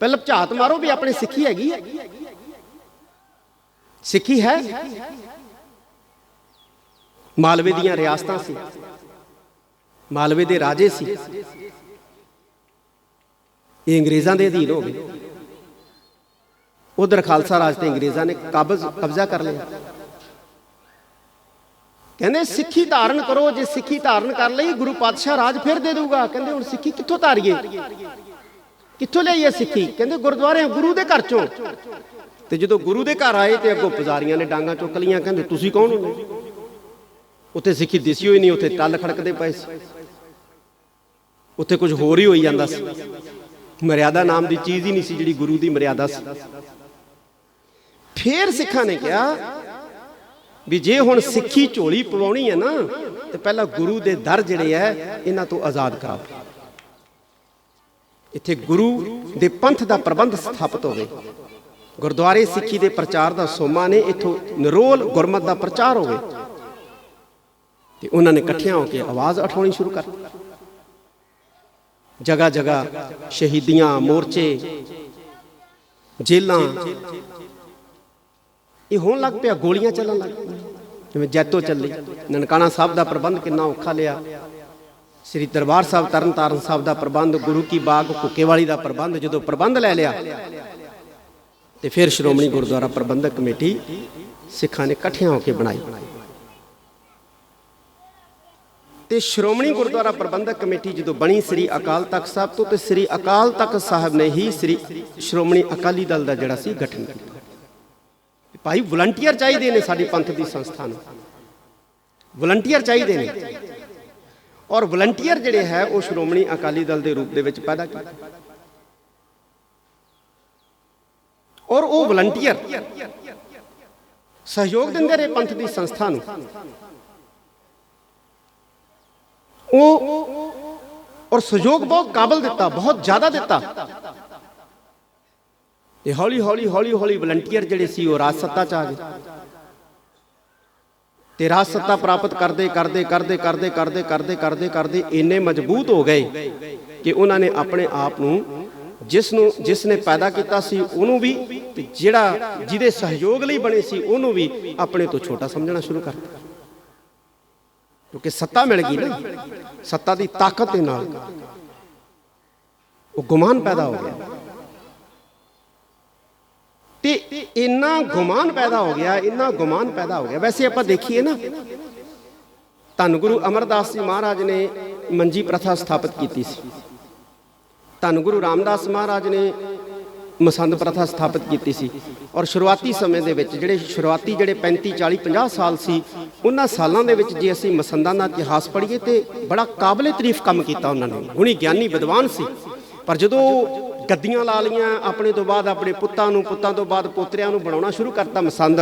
ਪਹਿਲਾਂ ਝਾਤ ਮਾਰੋ ਵੀ ਆਪਣੇ ਸਿੱਖੀ ਹੈਗੀ ਹੈ। ਸਿੱਖੀ ਹੈ? ਮਾਲਵੇ ਦੀਆਂ ਰਿਆਸਤਾਂ ਸੀ। ਮਾਲਵੇ ਦੇ ਰਾਜੇ ਸੀ। ਇਹ ਅੰਗਰੇਜ਼ਾਂ ਦੇ ਅਧੀਨ ਹੋ ਗਏ। ਉਧਰ ਖਾਲਸਾ ਰਾਜ ਤੇ ਅੰਗਰੇਜ਼ਾਂ ਨੇ ਕਬਜ਼ ਕਬਜ਼ਾ ਕਰ ਲਿਆ। ਕਹਿੰਦੇ, ਸਿੱਖੀ ਧਾਰਨ ਕਰੋ, ਜੇ ਸਿੱਖੀ ਧਾਰਨ ਕਰ ਲਈ, ਗੁਰੂ ਪਾਤਸ਼ਾਹ ਰਾਜ ਫਿਰ ਦੇ ਦਊਗਾ। ਕਹਿੰਦੇ, ਹੁਣ ਸਿੱਖੀ ਕਿੱਥੋਂ ਧਾਰੀਏ? ਕਿੱਥੋਂ ਲਈਏ ਸਿੱਖੀ? ਕਹਿੰਦੇ ਗੁਰਦੁਆਰੇ ਗੁਰੂ ਦੇ ਘਰ ਚੋਂ। ਤੇ ਜਦੋਂ ਗੁਰੂ ਦੇ ਘਰ ਆਏ ਤੇ ਅੱਗੋਂ ਪੁਜ਼ਾਰੀਆਂ ਨੇ ਡਾਂਗਾ ਚੁੱਕ ਲੀਆਂ ਕਹਿੰਦੇ, ਤੁਸੀਂ ਕੌਣ ਹੋ? ਉੱਥੇ ਸਿੱਖੀ ਦਿਸੀ ਹੋਈ ਨਹੀਂ, ਉੱਥੇ ਟੱਲ ਖੜਕਦੇ ਪਏ ਸੀ। ਉੱਥੇ ਕੁਝ ਹੋਰ ਹੀ ਹੋਈ ਜਾਂਦਾ ਸੀ। ਮਰਿਆਦਾ ਨਾਮ ਦੀ ਚੀਜ਼ ਹੀ ਨਹੀਂ ਸੀ ਜਿਹੜੀ ਗੁਰੂ ਦੀ ਮਰਿਆਦਾ ਸੀ। ਫੇਰ ਸਿੱਖਾਂ ਨੇ ਕਿਹਾ ਵੀ ਜੇ ਹੁਣ ਸਿੱਖੀ ਝੋਲੀ ਪਵਾਉਣੀ ਹੈ ਨਾ, ਤੇ ਪਹਿਲਾਂ ਗੁਰੂ ਦੇ ਦਰ ਜਿਹੜੇ ਐ ਇਹਨਾਂ ਤੋਂ ਆਜ਼ਾਦ ਕਰਾਓ। ਇੱਥੇ ਗੁਰੂ ਦੇ ਪੰਥ ਦਾ ਪ੍ਰਬੰਧ ਸਥਾਪਿਤ ਹੋਵੇ। ਗੁਰਦੁਆਰੇ ਸਿੱਖੀ ਦੇ ਪ੍ਰਚਾਰ ਦਾ ਸੋਮਾ ਨੇ, ਇਥੋਂ ਨਿਰੋਲ ਗੁਰਮਤ ਦਾ ਪ੍ਰਚਾਰ ਹੋਵੇ। ਤੇ ਉਹਨਾਂ ਨੇ ਇਕੱਠਿਆਂ ਹੋ ਕੇ ਆਵਾਜ਼ ਉਠਾਉਣੀ ਸ਼ੁਰੂ ਕਰ ਦਿੱਤੀ। ਜਗਾ ਜਗਾ ਸ਼ਹੀਦੀਆਂ, ਮੋਰਚੇ ਜੇਲਾਂ ਇਹ ਹੋਣ ਲੱਗ ਪਿਆ, ਗੋਲੀਆਂ ਚੱਲਣ ਲੱਗ ਪਈਆਂ। ਜਿਵੇਂ ਜੈਤੋ ਚੱਲੀ, ਨਨਕਾਣਾ ਸਾਹਿਬ ਦਾ ਪ੍ਰਬੰਧ ਕਿੰਨਾ ਔਖਾ ਲਿਆ। ਸ੍ਰੀ ਦਰਬਾਰ ਸਾਹਿਬ, ਤਰਨਤਾਰਨ ਸਾਹਿਬ ਦਾ ਪ੍ਰਬੰਧ, ਗੁਰੂ ਕੀ ਬਾਗ ਕੁੱਕੇਵਾਲੀ ਦਾ ਪ੍ਰਬੰਧ, ਜਦੋਂ ਪ੍ਰਬੰਧ ਲੈ ਲਿਆ, ਤੇ ਫਿਰ ਸ਼੍ਰੋਮਣੀ ਗੁਰਦੁਆਰਾ ਪ੍ਰਬੰਧਕ ਕਮੇਟੀ ਸਿੱਖਾਂ ਨੇ ਇਕੱਠਿਆਂ ਹੋ ਕੇ ਬਣਾਈ। ਤੇ ਸ਼੍ਰੋਮਣੀ ਗੁਰਦੁਆਰਾ ਪ੍ਰਬੰਧਕ ਕਮੇਟੀ ਜਦੋਂ ਬਣੀ ਸ੍ਰੀ ਅਕਾਲ ਤਖਤ ਸਾਹਿਬ ਤੋਂ ਤੇ ਸ੍ਰੀ ਅਕਾਲ ਤਖਤ ਸਾਹਿਬ ਨੇ ਹੀ ਸ੍ਰੀ ਸ਼੍ਰੋਮਣੀ ਅਕਾਲੀ ਦਲ ਦਾ ਜਿਹੜਾ ਸੀ ਗਠਨ ਕੀਤਾ। ਭਾਈ ਵਲੰਟੀਅਰ ਚਾਹੀਦੇ ਨੇ ਸਾਡੀ ਪੰਥ ਦੀ ਸੰਸਥਾ ਨੂੰ। ਵਲੰਟੀਅਰ ਚਾਹੀਦੇ ਨੇ। ਔਰ ਵਲੰਟੀਅਰ ਜਿਹੜੇ ਹੈ, ਉਹ ਸ਼੍ਰੋਮਣੀ ਅਕਾਲੀ ਦਲ ਦੇ ਰੂਪ ਦੇ ਵਿੱਚ ਪੈਦਾ ਕੀਤਾ। ਔਰ ਉਹ ਵਲੰਟੀਅਰ। ਸਹਿਯੋਗ ਦਿੰਦੇ ਰਹੇ ਪੰਥ ਦੀ ਸੰਸਥਾ ਨੂੰ। ਉਹ ਔਰ ਸਹਿਯੋਗ ਬਹੁਤ ਕਾਬਲ ਦਿੱਤਾ, ਬਹੁਤ ਜ਼ਿਆਦਾ ਦਿੱਤਾ। ਤੇ ਹੌਲੀ ਹੌਲੀ ਹੌਲੀ ਹੌਲੀ ਵਲੰਟੀਅਰ ਜਿਹੜੇ ਸੀ ਉਹ ਰਾਜ ਸੱਤਾ ਚ ਆ ਗਏ। ਤੇ ਰਾਜ ਸੱਤਾ ਪ੍ਰਾਪਤ ਕਰਦੇ ਕਰਦੇ ਕਰਦੇ ਕਰਦੇ ਕਰਦੇ ਕਰਦੇ ਕਰਦੇ ਕਰਦੇ ਇੰਨੇ ਮਜ਼ਬੂਤ ਹੋ ਗਏ ਕਿ ਉਹਨਾਂ ਨੇ ਆਪਣੇ ਆਪ ਨੂੰ ਜਿਸ ਨੂੰ, ਜਿਸ ਨੇ ਪੈਦਾ ਕੀਤਾ ਸੀ ਉਹਨੂੰ ਵੀ ਤੇ ਜਿਹੜਾ ਜਿਹਦੇ ਸਹਿਯੋਗ ਲਈ ਬਣੇ ਸੀ ਉਹਨੂੰ ਵੀ ਆਪਣੇ ਤੋਂ ਛੋਟਾ ਸਮਝਣਾ ਸ਼ੁਰੂ ਕਰ ਦਿੱਤਾ ਕਿਉਂਕਿ ਸੱਤਾ ਮਿਲ ਗਈ ਨਾ। ਸੱਤਾ ਦੀ ਤਾਕਤ ਦੇ ਨਾਲ। ਉਹ ਗੁਮਾਨ ਪੈਦਾ ਹੋ ਗਿਆ। ਤੇ ਇੰਨਾ ਗੁਮਾਨ ਪੈਦਾ ਹੋ ਗਿਆ, ਇੰਨਾ ਗੁਮਾਨ ਪੈਦਾ ਹੋ ਗਿਆ। ਵੈਸੇ ਆਪਾਂ ਦੇਖੀਏ ਨਾ, ਧੰਨ ਗੁਰੂ ਅਮਰਦਾਸ ਜੀ ਮਹਾਰਾਜ ਨੇ ਮੰਜੀ ਪ੍ਰਥਾ ਸਥਾਪਿਤ ਕੀਤੀ ਸੀ। ਧੰਨ ਗੁਰੂ ਰਾਮਦਾਸ ਮਹਾਰਾਜ ਨੇ ਮਸੰਦ ਪ੍ਰਥਾ ਸਥਾਪਿਤ ਕੀਤੀ ਸੀ। ਔਰ ਸ਼ੁਰੂਆਤੀ ਸਮੇਂ ਦੇ ਵਿੱਚ ਜਿਹੜੇ ਸ਼ੁਰੂਆਤੀ ਜਿਹੜੇ 35 40 50 ਸਾਲ ਸੀ, ਉਹਨਾਂ ਸਾਲਾਂ ਦੇ ਵਿੱਚ ਜੇ ਅਸੀਂ ਮਸੰਦਾਂ ਦਾ ਇਤਿਹਾਸ ਪੜ੍ਹੀਏ ਤੇ ਬੜਾ ਕਾਬਲੇ ਤਾਰੀਫ ਕੰਮ ਕੀਤਾ ਉਹਨਾਂ ਨੇ। ਗੁਣੀ ਗਿਆਨੀ ਵਿਦਵਾਨ ਸੀ। ਪਰ ਜਦੋਂ ਗੱਦੀਆਂ ਲਾ ਲੀਆਂ ਆਪਣੇ ਤੋਂ ਬਾਅਦ ਆਪਣੇ ਪੁੱਤਾਂ ਨੂੰ, ਪੁੱਤਾਂ ਤੋਂ ਬਾਅਦ ਪੋਤਰਿਆਂ ਨੂੰ ਬਣਾਉਣਾ ਸ਼ੁਰੂ ਕਰਤਾ ਮਸੰਦ।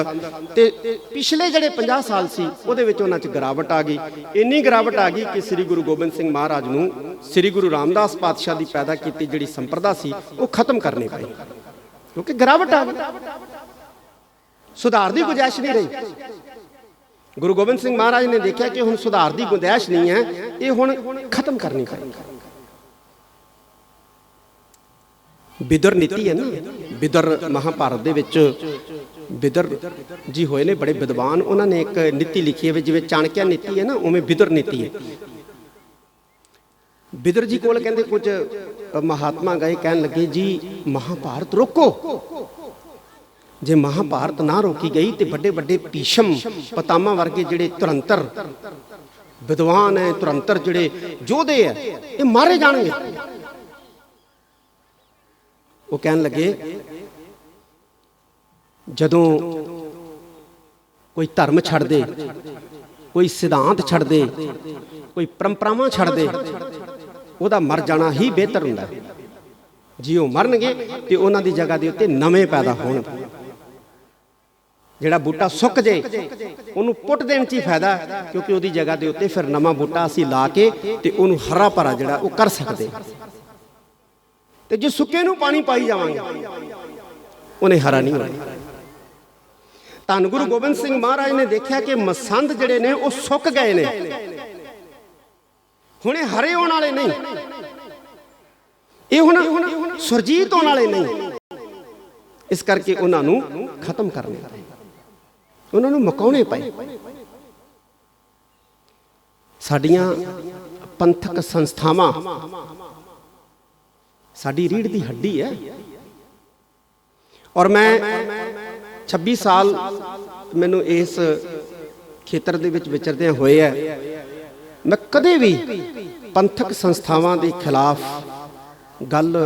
ਤੇ ਪਿਛਲੇ ਜਿਹੜੇ 50 ਸਾਲ ਸੀ, ਉਹਦੇ ਵਿੱਚ ਉਹਨਾਂ 'ਚ ਗਿਰਾਵਟ ਆ ਗਈ। ਇੰਨੀ ਗਿਰਾਵਟ ਆ ਗਈ ਕਿ ਸ੍ਰੀ ਗੁਰੂ ਗੋਬਿੰਦ ਸਿੰਘ ਮਹਾਰਾਜ ਨੂੰ ਸ੍ਰੀ ਗੁਰੂ ਰਾਮਦਾਸ ਪਾਤਸ਼ਾਹ ਦੀ ਪੈਦਾ ਕੀਤੀ ਜਿਹੜੀ ਸੰਪਰਦਾ ਸੀ, ਉਹ ਖਤਮ ਕਰਨੀ ਪਈ ਕਿਉਂਕਿ ਗਿਰਾਵਟ ਆ ਗਈ। ਸੁਧਾਰ ਦੀ ਗੁੰਜਾਇਸ਼ ਨਹੀਂ ਰਹੀ। ਗੁਰੂ ਗੋਬਿੰਦ ਸਿੰਘ ਮਹਾਰਾਜ ਨੇ ਦੇਖਿਆ ਕਿ ਹੁਣ ਸੁਧਾਰ ਦੀ ਗੁੰਜਾਇਸ਼ ਨਹੀਂ ਹੈ, ਇਹ ਹੁਣ ਖਤਮ ਕਰਨੀ ਪਏਗੀ ਬਿਦਰ ਨੀਤੀ ਹੈ ਨਾ। ਬਿਦਰ ਮਹਾਭਾਰਤ ਦੇ ਵਿੱਚ ਬਿਦਰ ਜੀ ਹੋਏ ਨੇ, ਬੜੇ ਵਿਦਵਾਨ। ਉਹਨਾਂ ਨੇ ਇੱਕ ਨੀਤੀ ਲਿਖੀ ਹੈ ਵੀ ਜਿਵੇਂ ਚਾਣਕਿਆ ਨੀਤੀ ਹੈ ਨਾ, ਉਵੇਂ ਬਿਦਰ ਨੀਤੀ ਹੈ। ਬਿਦਰ ਜੀ ਕੋਲ ਕਹਿੰਦੇ ਕੁਝ ਮਹਾਤਮਾ ਗਏ, ਕਹਿਣ ਲੱਗੇ, ਜੀ, ਮਹਾਭਾਰਤ ਰੋਕੋ। ਜੇ ਮਹਾਭਾਰਤ ਨਾ ਰੋਕੀ ਗਈ ਤੇ ਵੱਡੇ ਵੱਡੇ ਭੀਸ਼ਮ ਪਤਾਮਾ ਵਰਗੇ ਜਿਹੜੇ ਤੁਰੰਤਰ ਵਿਦਵਾਨ ਹੈ ਤੁਰੰਤਰ ਜਿਹੜੇ ਯੋਧੇ ਹੈ, ਇਹ ਮਾਰੇ ਜਾਣਗੇ। ਉਹ ਕਹਿਣ ਲੱਗੇ, ਜਦੋਂ ਕੋਈ ਧਰਮ ਛੱਡ ਦੇ, ਕੋਈ ਸਿਧਾਂਤ ਛੱਡ ਦੇ, ਕੋਈ ਪਰੰਪਰਾਵਾਂ ਛੱਡ ਦੇ, ਉਹਦਾ ਮਰ ਜਾਣਾ ਹੀ ਬਿਹਤਰ ਹੁੰਦਾ। ਹੈ ਜੇ ਉਹ ਮਰਨਗੇ ਤੇ ਉਹਨਾਂ ਦੀ ਜਗ੍ਹਾ ਦੇ ਉੱਤੇ ਨਵੇਂ ਪੈਦਾ ਹੋਣ। ਜਿਹੜਾ ਬੂਟਾ ਸੁੱਕ ਜੇ, ਉਹਨੂੰ ਪੁੱਟ ਦੇਣ 'ਚ ਹੀ ਫਾਇਦਾ, ਕਿਉਂਕਿ ਉਹਦੀ ਜਗ੍ਹਾ ਦੇ ਉੱਤੇ ਫਿਰ ਨਵਾਂ ਬੂਟਾ ਅਸੀਂ ਲਾ ਕੇ ਤੇ ਉਹਨੂੰ ਹਰਾ ਭਰਾ ਜਿਹੜਾ ਉਹ ਕਰ ਸਕਦੇ। ਤੇ ਜੇ ਸੁੱਕੇ ਨੂੰ ਪਾਣੀ ਪਾਈ ਜਾਵਾਂਗੇ, ਉਹਨੇ ਹਰਾ ਨਹੀਂ ਹੋਣਾ। ਧੰਨ ਗੁਰੂ ਗੋਬਿੰਦ ਸਿੰਘ ਮਹਾਰਾਜ ਨੇ ਦੇਖਿਆ ਕਿ ਮਸੰਦ ਜਿਹੜੇ ਨੇ, ਉਹ ਸੁੱਕ ਗਏ ਨੇ। ਹੁਣੇ ਹਰੇ ਹੋਣ ਵਾਲੇ ਨਹੀਂ। ਇਹ ਹੁਣ ਸੁਰਜੀਤ ਹੋਣ ਵਾਲੇ ਨਹੀਂ। ਇਸ ਕਰਕੇ ਉਹਨਾਂ ਨੂੰ ਖਤਮ ਕਰਨੇ ਪਏ। ਉਹਨਾਂ ਨੂੰ ਮਕਾਉਣੇ ਪਏ। ਸਾਡੀਆਂ ਪੰਥਕ ਸੰਸਥਾਵਾਂ ਸਾਡੀ ਰੀੜ ਦੀ ਹੱਡੀ ਹੈ। ਔਰ ਮੈਂ 26 ਸਾਲ ਮੈਨੂੰ ਇਸ ਖੇਤਰ ਦੇ ਵਿੱਚ ਵਿਚਰਦਿਆਂ ਹੋਏ ਹੈ। ਮੈਂ ਕਦੇ ਵੀ ਪੰਥਕ ਸੰਸਥਾਵਾਂ ਦੇ ਖਿਲਾਫ ਗੱਲ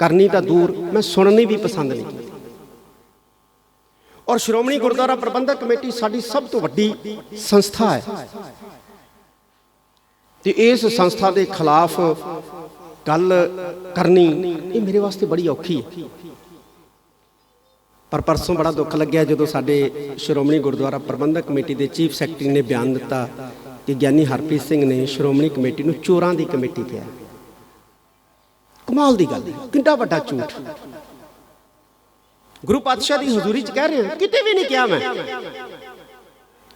ਕਰਨੀ ਤਾਂ ਦੂਰ, ਮੈਂ ਸੁਣਨੀ ਵੀ ਪਸੰਦ ਨਹੀਂ ਕੀਤੀ। ਔਰ ਸ਼੍ਰੋਮਣੀ ਗੁਰਦੁਆਰਾ ਪ੍ਰਬੰਧਕ ਕਮੇਟੀ ਸਾਡੀ ਸਭ ਤੋਂ ਵੱਡੀ ਸੰਸਥਾ ਹੈ। ਤੇ ਇਸ ਸੰਸਥਾ ਦੇ ਖਿਲਾਫ ਗੱਲ ਕਰਨੀ, ਇਹ ਮੇਰੇ ਵਾਸਤੇ ਬੜੀ ਔਖੀ ਹੈ। ਪਰ ਪਰਸੋਂ ਬੜਾ ਦੁੱਖ ਲੱਗਿਆ ਜਦੋਂ ਸਾਡੇ ਸ਼੍ਰੋਮਣੀ ਗੁਰਦੁਆਰਾ ਪ੍ਰਬੰਧਕ ਕਮੇਟੀ ਦੇ ਚੀਫ ਸੈਕਟਰੀ ਨੇ ਬਿਆਨ ਦਿੱਤਾ ਕਿ ਗਿਆਨੀ ਹਰਪ੍ਰੀਤ ਸਿੰਘ ਨੇ ਸ਼੍ਰੋਮਣੀ ਕਮੇਟੀ ਨੂੰ ਚੋਰਾਂ ਦੀ ਕਮੇਟੀ ਕਿਹਾ। ਕਮਾਲ ਦੀ ਗੱਲ ਹੈ, ਕਿੰਨਾ ਵੱਡਾ ਝੂਠ। ਗੁਰੂ ਪਾਤਸ਼ਾਹ ਦੀ ਹਜ਼ੂਰੀ 'ਚ ਕਹਿ ਰਹੇ ਹਾਂ, ਕਿਤੇ ਵੀ ਨਹੀਂ ਕਿਹਾ ਮੈਂ।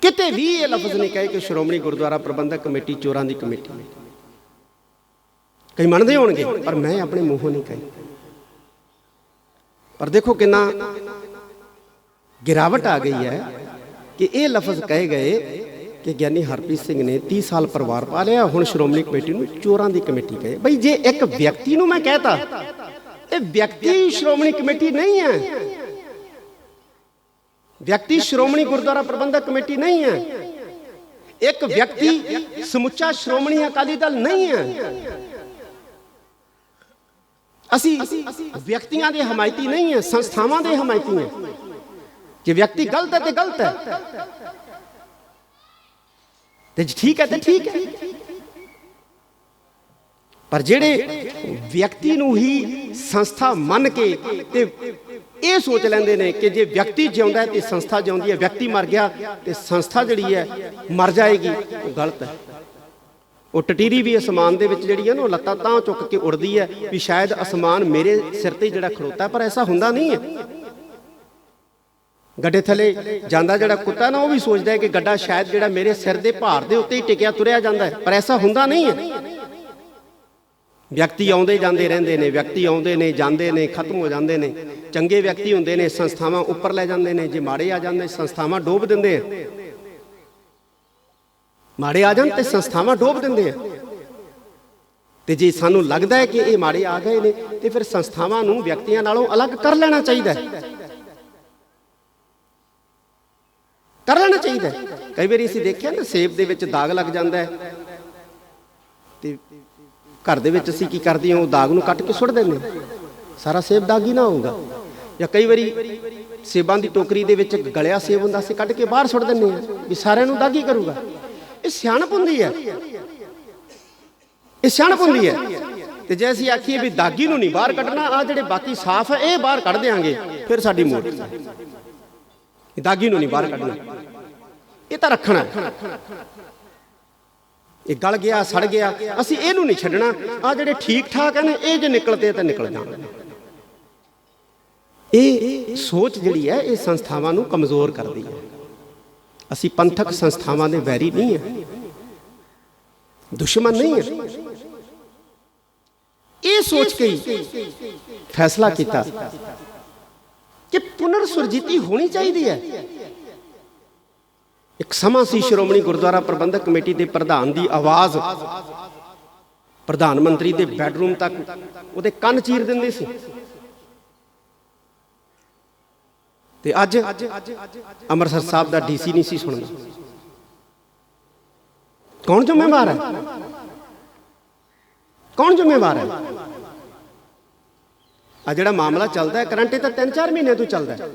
ਕਿਤੇ ਵੀ ਇਹ ਲਫ਼ਜ਼ ਨਹੀਂ ਕਹੇ ਕਿ ਸ਼੍ਰੋਮਣੀ ਗੁਰਦੁਆਰਾ ਪ੍ਰਬੰਧਕ ਕਮੇਟੀ ਚੋਰਾਂ ਦੀ ਕਮੇਟੀ ਹੈ। ਕਈ ਮੰਨਦੇ ਹੋਣਗੇ, ਪਰ ਮੈਂ ਆਪਣੇ ਮੂੰਹੋਂ ਨਹੀਂ ਕਹੀ। ਪਰ ਦੇਖੋ ਕਿੰਨਾ ਗਿਰਾਵਟ ਆ ਗਈ ਹੈ ਕਿ ਇਹ ਲਫ਼ਜ਼ ਕਹੇ ਗਏ ਕਿ ਗਿਆਨੀ ਹਰਪ੍ਰੀਤ ਸਿੰਘ ਨੇ 30 ਸਾਲ ਪਰਿਵਾਰ ਪਾਲਿਆ ਹੁਣ ਸ਼੍ਰੋਮਣੀ ਕਮੇਟੀ ਨੂੰ ਚੋਰਾਂ ਦੀ ਕਮੇਟੀ ਕਹੇ। ਬਈ ਜੇ ਇੱਕ ਵਿਅਕਤੀ ਨੂੰ ਮੈਂ ਕਹਤਾ, ਇਹ ਵਿਅਕਤੀ ਸ਼੍ਰੋਮਣੀ ਕਮੇਟੀ ਨਹੀਂ ਹੈ। ਵਿਅਕਤੀ ਸ਼੍ਰੋਮਣੀ ਗੁਰਦੁਆਰਾ ਪ੍ਰਬੰਧਕ ਕਮੇਟੀ ਨਹੀਂ ਹੈ। ਇੱਕ ਵਿਅਕਤੀ ਸਮੁੱਚਾ ਸ਼੍ਰੋਮਣੀ ਅਕਾਲੀ ਦਲ ਨਹੀਂ ਹੈ। ਅਸੀਂ ਵਿਅਕਤੀਆਂ ਦੇ ਹਮਾਇਤੀ ਨਹੀਂ ਹੈ, ਸੰਸਥਾਵਾਂ ਦੇ ਹਮਾਇਤੀ ਹੈ। ਜੇ ਵਿਅਕਤੀ ਗਲਤ ਹੈ ਤੇ ਗਲਤ ਹੈ। ਤੇ ਠੀਕ ਹੈ ਤੇ ਠੀਕ ਹੈ। ਪਰ ਜਿਹੜੇ ਵਿਅਕਤੀ ਨੂੰ ਹੀ ਸੰਸਥਾ ਮੰਨ ਕੇ ਤੇ ਇਹ ਸੋਚ ਲੈਂਦੇ ਨੇ ਕਿ ਜੇ ਵਿਅਕਤੀ ਜਿਉਂਦਾ ਹੈ ਤੇ ਸੰਸਥਾ ਜਿਉਂਦੀ ਹੈ, ਵਿਅਕਤੀ ਮਰ ਗਿਆ ਤੇ ਸੰਸਥਾ ਜਿਹੜੀ ਹੈ ਮਰ ਜਾਏਗੀ, ਉਹ ਗਲਤ ਹੈ। ਉਹ ਟਟੀਰੀ ਵੀ ਅਸਮਾਨ ਦੇ ਵਿੱਚ ਜਿਹੜੀ ਹੈ ਨਾ ਲੱਤਾਂ ਤਾਂ ਚੁੱਕ ਕੇ ਉੜਦੀ ਹੈ ਵੀ ਸ਼ਾਇਦ ਅਸਮਾਨ ਮੇਰੇ ਸਿਰ ਤੇ ਜਿਹੜਾ ਖੜੋਤਾ ਹੈ, ਪਰ ਐਸਾ ਹੁੰਦਾ ਨਹੀਂ ਹੈ। ਗੱਡੇ ਥੱਲੇ ਜਾਂਦਾ ਜਿਹੜਾ ਕੁੱਤਾ ਨਾ ਉਹ ਵੀ ਸੋਚਦਾ ਹੈ ਕਿ ਗੱਡਾ ਸ਼ਾਇਦ ਜਿਹੜਾ ਮੇਰੇ ਸਿਰ ਦੇ ਭਾਰ ਦੇ ਉੱਤੇ ਹੀ ਟਿਕਿਆ ਤੁਰਿਆ ਜਾਂਦਾ ਹੈ ਪਰ ਐਸਾ ਹੁੰਦਾ ਨਹੀਂ ਹੈ। ਵਿਅਕਤੀ ਆਉਂਦੇ ਜਾਂਦੇ ਰਹਿੰਦੇ ਨੇ ਵਿਅਕਤੀ ਆਉਂਦੇ ਨੇ ਜਾਂਦੇ ਨੇ ਖਤਮ ਹੋ ਜਾਂਦੇ ਨੇ। ਚੰਗੇ ਵਿਅਕਤੀ ਹੁੰਦੇ ਨੇ ਸੰਸਥਾਵਾਂ ਉੱਪਰ ਲੈ ਜਾਂਦੇ ਨੇ ਜੇ ਮਾੜੇ ਆ ਜਾਂਦੇ ਸੰਸਥਾਵਾਂ ਡੋਬ ਦਿੰਦੇ ਆ। ਮਾੜੇ ਆ ਜਾਣ ਤੇ ਸੰਸਥਾਵਾਂ ਡੋਬ ਦਿੰਦੇ ਆ। ਤੇ ਜੇ ਸਾਨੂੰ ਲੱਗਦਾ ਹੈ ਕਿ ਇਹ ਮਾੜੇ ਆ ਗਏ ਨੇ, ਤੇ ਫਿਰ ਸੰਸਥਾਵਾਂ ਨੂੰ ਵਿਅਕਤੀਆਂ ਨਾਲੋਂ ਅਲੱਗ ਕਰ ਲੈਣਾ ਚਾਹੀਦਾ ਹੈ। ਕਰ ਲੈਣਾ ਚਾਹੀਦਾ ਹੈ। ਕਈ ਵਾਰੀ ਅਸੀਂ ਦੇਖਿਆ ਨਾ, ਸੇਬ ਦੇ ਵਿੱਚ ਦਾਗ ਲੱਗ ਜਾਂਦਾ ਹੈ। ਤੇ ਘਰ ਦੇ ਵਿੱਚ ਅਸੀਂ ਕੀ ਕਰਦੇ ਹਾਂ, ਉਹ ਦਾਗ ਨੂੰ ਕੱਟ ਕੇ ਸੁੱਟ ਦਿੰਦੇ ਹਾਂ। ਸਾਰਾ ਸੇਬ ਦਾਗੀ ਨਾ ਹੋਊਗਾ। ਜਾਂ ਕਈ ਵਾਰੀ ਸੇਬਾਂ ਦੀ ਟੋਕਰੀ ਦੇ ਵਿੱਚ ਗਲਿਆ ਸੇਬ ਹੁੰਦਾ, ਅਸੀਂ ਕੱਢ ਕੇ ਬਾਹਰ ਸੁੱਟ ਦਿੰਦੇ ਹਾਂ ਵੀ ਸਾਰਿਆਂ ਨੂੰ ਦਾਗੀ ਕਰੂਗਾ। ਇਹ ਸਿਆਣਪ ਹੁੰਦੀ ਹੈ। ਇਹ ਸਿਆਣਪ ਹੁੰਦੀ ਹੈ। ਤੇ ਜੇ ਅਸੀਂ ਆਖੀਏ ਵੀ ਦਾਗੀ ਨੂੰ ਨਹੀਂ ਬਾਹਰ ਕੱਢਣਾ ਆ ਜਿਹੜੇ ਬਾਕੀ ਸਾਫ਼ ਹੈ ਇਹ ਬਾਹਰ ਕੱਢ ਦੇਾਂਗੇ ਫਿਰ ਸਾਡੀ ਮੂਰਤੀ ਦਾਗੀ ਨੂੰ ਨਹੀਂ ਬਾਹਰ ਕੱਢਣਾ। ਇਹ ਤਾਂ ਰੱਖਣਾ। ਇਹ ਗਲ ਗਿਆ, ਸੜ ਗਿਆ, ਅਸੀਂ ਇਹਨੂੰ ਨਹੀਂ ਛੱਡਣਾ। ਆ ਜਿਹੜੇ ਠੀਕ ਠਾਕ ਹਨ ਇਹ ਜੇ ਨਿਕਲਦੇ ਤਾਂ ਨਿਕਲ ਜਾਣ। ਇਹ ਸੋਚ ਜਿਹੜੀ ਹੈ, ਇਹ ਸੰਸਥਾਵਾਂ ਨੂੰ ਕਮਜ਼ੋਰ ਕਰਦੀ ਹੈ। ਅਸੀਂ ਪੰਥਕ ਸੰਸਥਾਵਾਂ ਦੇ ਵੈਰੀ ਨਹੀਂ ਹੈ ਦੁਸ਼ਮਣ ਨਹੀਂ ਹੈ ਇਹ ਸੋਚ ਕੇ ਫੈਸਲਾ ਕੀਤਾ ਕਿ ਪੁਨਰ ਸੁਰਜੀਤੀ ਹੋਣੀ ਚਾਹੀਦੀ ਹੈ। ਇੱਕ ਸਮਾਂ ਸੀ ਸ਼੍ਰੋਮਣੀ ਗੁਰਦੁਆਰਾ ਪ੍ਰਬੰਧਕ ਕਮੇਟੀ ਦੇ ਪ੍ਰਧਾਨ ਦੀ ਆਵਾਜ਼। ਪ੍ਰਧਾਨ ਮੰਤਰੀ ਦੇ ਬੈੱਡਰੂਮ ਤੱਕ ਉਹਦੇ ਕੰਨ ਚੀਰ ਦਿੰਦੇ ਸੀ। ਤੇ ਅੱਜ ਅੰਮ੍ਰਿਤਸਰ ਸਾਹਿਬ ਦਾ ਡੀਸੀ ਨਹੀਂ ਸੀ ਸੁਣਦਾ ਕੌਣ ਜ਼ਿੰਮੇਵਾਰ ਹੈ? ਕੌਣ ਜ਼ਿੰਮੇਵਾਰ ਹੈ? ਆ ਜਿਹੜਾ ਮਾਮਲਾ ਚੱਲਦਾ ਹੈ ਕਰੰਟ ਇਹ ਤਾਂ 3-4 ਮਹੀਨੇ ਤੋਂ ਚੱਲਦਾ ਹੈ।